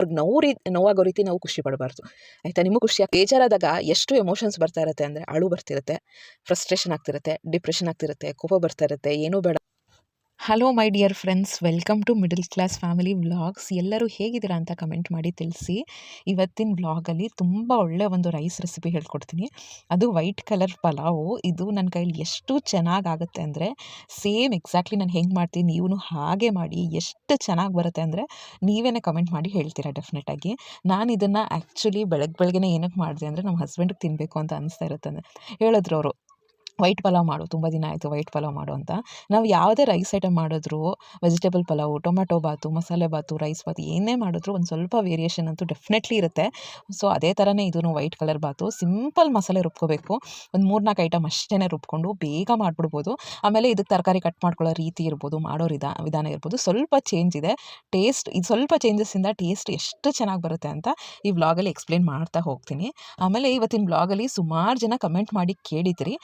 ಅವ್ರಿಗೆ ನೋವು ರೀ, ನೋವಾಗೋ ರೀತಿ ನಾವು ಖುಷಿ ಪಡಬಾರ್ದು. ಆಯಿತಾ? ನಿಮಗೂ ಖುಷಿ ಬೇಜಾರಾದಾಗ ಎಷ್ಟು ಎಮೋಷನ್ಸ್ ಬರ್ತಾ ಇರುತ್ತೆ ಅಂದರೆ ಅಳು ಬರ್ತಿರುತ್ತೆ ಫ್ರಸ್ಟ್ರೇಷನ್ ಆಗ್ತಿರುತ್ತೆ ಡಿಪ್ರೆಷನ್ ಆಗ್ತಿರುತ್ತೆ, ಕೋಪ ಬರ್ತಾ ಇರುತ್ತೆ, ಏನೂ ಬೇಡ. Hello my dear friends welcome to middle class family vlogs ಎಲ್ಲರೂ ಹೇಗಿದ್ದೀರಾ ಅಂತ ಕಮೆಂಟ್ ಮಾಡಿ ತಿಳಿಸಿ. ಇವತ್ತಿನ ವ್ಲಾಗಲ್ಲಿ ತುಂಬ ಒಳ್ಳೆಯ ಒಂದು ರೈಸ್ ರೆಸಿಪಿ ಹೇಳ್ಕೊಡ್ತೀನಿ. ಅದು ವೈಟ್ ಕಲರ್ ಪಲಾವು. ಇದು ನನ್ನ ಕೈಲಿ ಎಷ್ಟು ಚೆನ್ನಾಗಾಗುತ್ತೆ ಅಂದರೆ ಸೇಮ್ ಎಕ್ಸಾಕ್ಟ್ಲಿ ನಾನು ಹೆಂಗೆ ಮಾಡ್ತೀನಿ ನೀವು ಹಾಗೆ ಮಾಡಿ, ಎಷ್ಟು ಚೆನ್ನಾಗಿ ಬರುತ್ತೆ ಅಂದರೆ ನೀವೇ ಕಮೆಂಟ್ ಮಾಡಿ ಹೇಳ್ತೀರಾ ಡೆಫಿನೆಟಾಗಿ ನಾನು ಇದನ್ನು ಆ್ಯಕ್ಚುಲಿ ಬೆಳಗ್ಗೆ ಬೆಳಗ್ಗೆ ಏನಕ್ಕೆ ಮಾಡಿದೆ ಅಂದರೆ ನಮ್ಮ ಹಸ್ಬೆಂಡ್ಗೆ ತಿನ್ನಬೇಕು ಅಂತ ಅನಿಸ್ತಾ ಇರುತ್ತೆ ಹೇಳಿದ್ರು ಅವರು. ವೈಟ್ ಪಲಾವ್ ಮಾಡು, ತುಂಬ ದಿನ ಆಯಿತು ವೈಟ್ ಪಲಾವ್ ಮಾಡು ಅಂತ. ನಾವು ಯಾವುದೇ ರೈಸ್ ಐಟಮ್ ಮಾಡಿದ್ರು, ವೆಜಿಟೇಬಲ್ ಪಲಾವು ಟೊಮೆಟೊ ಬಾತು, ಮಸಾಲೆ ಬಾತು, ರೈಸ್ ಬಾತು, ಏನೇ ಮಾಡಿದ್ರು ಒಂದು ಸ್ವಲ್ಪ ವೇರಿಯೇಷನ್ ಅಂತೂ ಡೆಫಿನೆಟ್ಲಿ ಇರುತ್ತೆ. ಸೊ ಅದೇ ಥರನೇ ಇದೂ ವೈಟ್ ಕಲರ್ ಬಾತು. ಸಿಂಪಲ್ ಮಸಾಲೆ ರುಬ್ಕೋಬೇಕು. ಒಂದು ಮೂರು ನಾಲ್ಕು ಐಟಮ್ ಅಷ್ಟೇ ರುಬ್ಕೊಂಡು ಬೇಗ ಮಾಡಿಬಿಡ್ಬೋದು. ಆಮೇಲೆ ಇದಕ್ಕೆ ತರಕಾರಿ ಕಟ್ ಮಾಡ್ಕೊಳ್ಳೋ ರೀತಿ ಇರ್ಬೋದು, ಮಾಡೋ ವಿಧಾ ವಿಧಾನ ಇರ್ಬೋದು. ಸ್ವಲ್ಪ ಚೇಂಜ್ ಇದೆ. ಟೇಸ್ಟ್ ಇದು ಸ್ವಲ್ಪ ಚೇಂಜಸ್ಸಿಂದ ಟೇಸ್ಟ್ ಎಷ್ಟು ಚೆನ್ನಾಗಿ ಬರುತ್ತೆ ಅಂತ ಈ ವ್ಲಾಗಲ್ಲಿ ಎಕ್ಸ್ಪ್ಲೇನ್ ಮಾಡ್ತಾ ಹೋಗ್ತೀನಿ. ಆಮೇಲೆ ಇವತ್ತಿನ ವ್ಲಾಗಲ್ಲಿ ಸುಮಾರು ಜನ ಕಮೆಂಟ್ ಮಾಡಿ ಕೇಳಿದಿರಿ.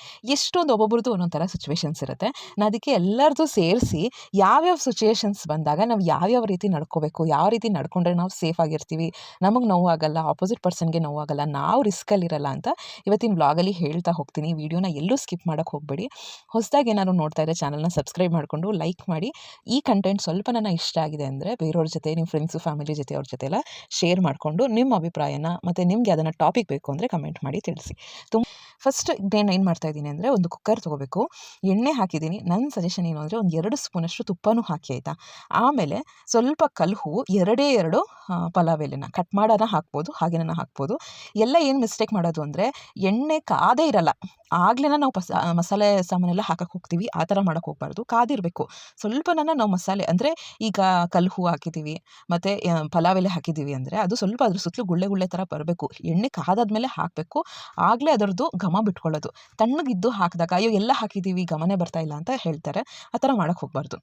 ಎಷ್ಟೊಂದು ಒಬ್ಬೊಬ್ರದ್ದು ಒಂದೊಂದು ಥರ ಸಿಚುವೇಶನ್ಸ್ ಇರುತ್ತೆ. ನಾನು ಅದಕ್ಕೆ ಎಲ್ಲರದ್ದು ಸೇರಿಸಿ ಯಾವ್ಯಾವ ಸಿಚುವೇಶನ್ಸ್ ಬಂದಾಗ ನಾವು ಯಾವ್ಯಾವ ರೀತಿ ನಡ್ಕೋಬೇಕು, ಯಾವ ರೀತಿ ನಡ್ಕೊಂಡ್ರೆ ನಾವು ಸೇಫ್ ಆಗಿರ್ತೀವಿ, ನಮಗೆ ನೋವಾಗಲ್ಲ ಆಪೋಸಿಟ್ ಪರ್ಸನ್ಗೆ ನೋವಾಗಲ್ಲ, ನಾವು ರಿಸ್ಕಲ್ಲಿರಲ್ಲ ಅಂತ ಇವತ್ತಿನ ವ್ಲಾಗಲ್ಲಿ ಹೇಳ್ತಾ ಹೋಗ್ತೀನಿ. ವಿಡಿಯೋನ ಎಲ್ಲೂ ಸ್ಕಿಪ್ ಮಾಡೋಕ್ಕೆ ಹೋಗಬೇಡಿ. ಹೊಸದಾಗಿ ಏನಾದ್ರು ನೋಡ್ತಾ ಇದ್ದರೆ ಚಾನಲ್ನ ಸಬ್ಸ್ಕ್ರೈಬ್ ಮಾಡಿಕೊಂಡು ಲೈಕ್ ಮಾಡಿ. ಈ ಕಂಟೆಂಟ್ ಸ್ವಲ್ಪ ನನ್ನ ಇಷ್ಟ ಆಗಿದೆ ಅಂದರೆ ಬೇರೆಯವ್ರ ಜೊತೆ ನಿಮ್ಮ ಫ್ರೆಂಡ್ಸು ಫ್ಯಾಮಿಲಿ ಜೊತೆ, ಅವ್ರ ಜೊತೆ ಎಲ್ಲ ಶೇರ್ ಮಾಡಿಕೊಂಡು ನಿಮ್ಮ ಅಭಿಪ್ರಾಯನ ಮತ್ತು ನಿಮಗೆ ಅದನ್ನು ಟಾಪಿಕ್ ಬೇಕು ಅಂದರೆ ಕಮೆಂಟ್ ಮಾಡಿ ತಿಳಿಸಿ. ತುಂಬ ಫಸ್ಟ್ ನಾನು ಏನು ಮಾಡ್ತಾ ಇದ್ದೀನಿ ಅಂದರೆ ಒಂದು ಕುಕ್ಕರ್ ತೊಗೋಬೇಕು. ಎಣ್ಣೆ ಹಾಕಿದ್ದೀನಿ. ನನ್ನ ಸಜೆಷನ್ ಏನು ಅಂದರೆ ಒಂದು ಎರಡು ಸ್ಪೂನಷ್ಟು ತುಪ್ಪನೂ ಹಾಕಿ, ಆಯಿತಾ? ಆಮೇಲೆ ಸ್ವಲ್ಪ ಕಲ್ಹು ಎರಡೇ ಎರಡು ಪಲಾವ್ ಎಲೆನ ಕಟ್ ಮಾಡೋಣ ಹಾಕ್ಬೋದು ಹಾಗೇನ ಹಾಕ್ಬೋದು. ಎಲ್ಲ ಏನು ಮಿಸ್ಟೇಕ್ ಮಾಡೋದು ಅಂದರೆ ಎಣ್ಣೆ ಕಾದೇ ಇರಲ್ಲ. ಆಗ್ಲೇ ನಾವು ಪಸ ಮಸಾಲೆ ಸಾಮಾನೆಲ್ಲ ಹಾಕಕ್ಕೆ ಹೋಗ್ತೀವಿ, ಆ ಥರ ಮಾಡೋಕ್ಕೆ ಹೋಗ್ಬಾರ್ದು. ಕಾದಿರಬೇಕು ಸ್ವಲ್ಪನ ನಾವು ಮಸಾಲೆ ಅಂದರೆ ಈಗ ಕಲ್ಹು ಹಾಕಿದ್ದೀವಿ ಮತ್ತು ಪಲಾವ್ ಎಲೆ ಹಾಕಿದ್ದೀವಿ ಅಂದರೆ ಅದು ಸ್ವಲ್ಪ ಅದ್ರ ಸುತ್ತಲೂ ಗುಳ್ಳೆ ಗುಳ್ಳೆ ಥರ ಬರಬೇಕು. ಎಣ್ಣೆ ಕಾದಾದ್ಮೇಲೆ ಹಾಕಬೇಕು. ಆಗಲೇ ಅದರದ್ದು ಘಮ ಬಿಟ್ಕೊಳ್ಳೋದು. ತಣ್ಣಗಿದ್ದು ಹಾಕಿದಾಗ, ಅಯ್ಯೋ, ಎಲ್ಲ ಹಾಕಿದ್ದೀವಿ ಘಮನೇ ಬರ್ತಾ ಇಲ್ಲ ಅಂತ ಹೇಳ್ತಾರೆ. ಆ ಥರ ಮಾಡೋಕ್ಕೆ ಹೋಗ್ಬಾರ್ದು.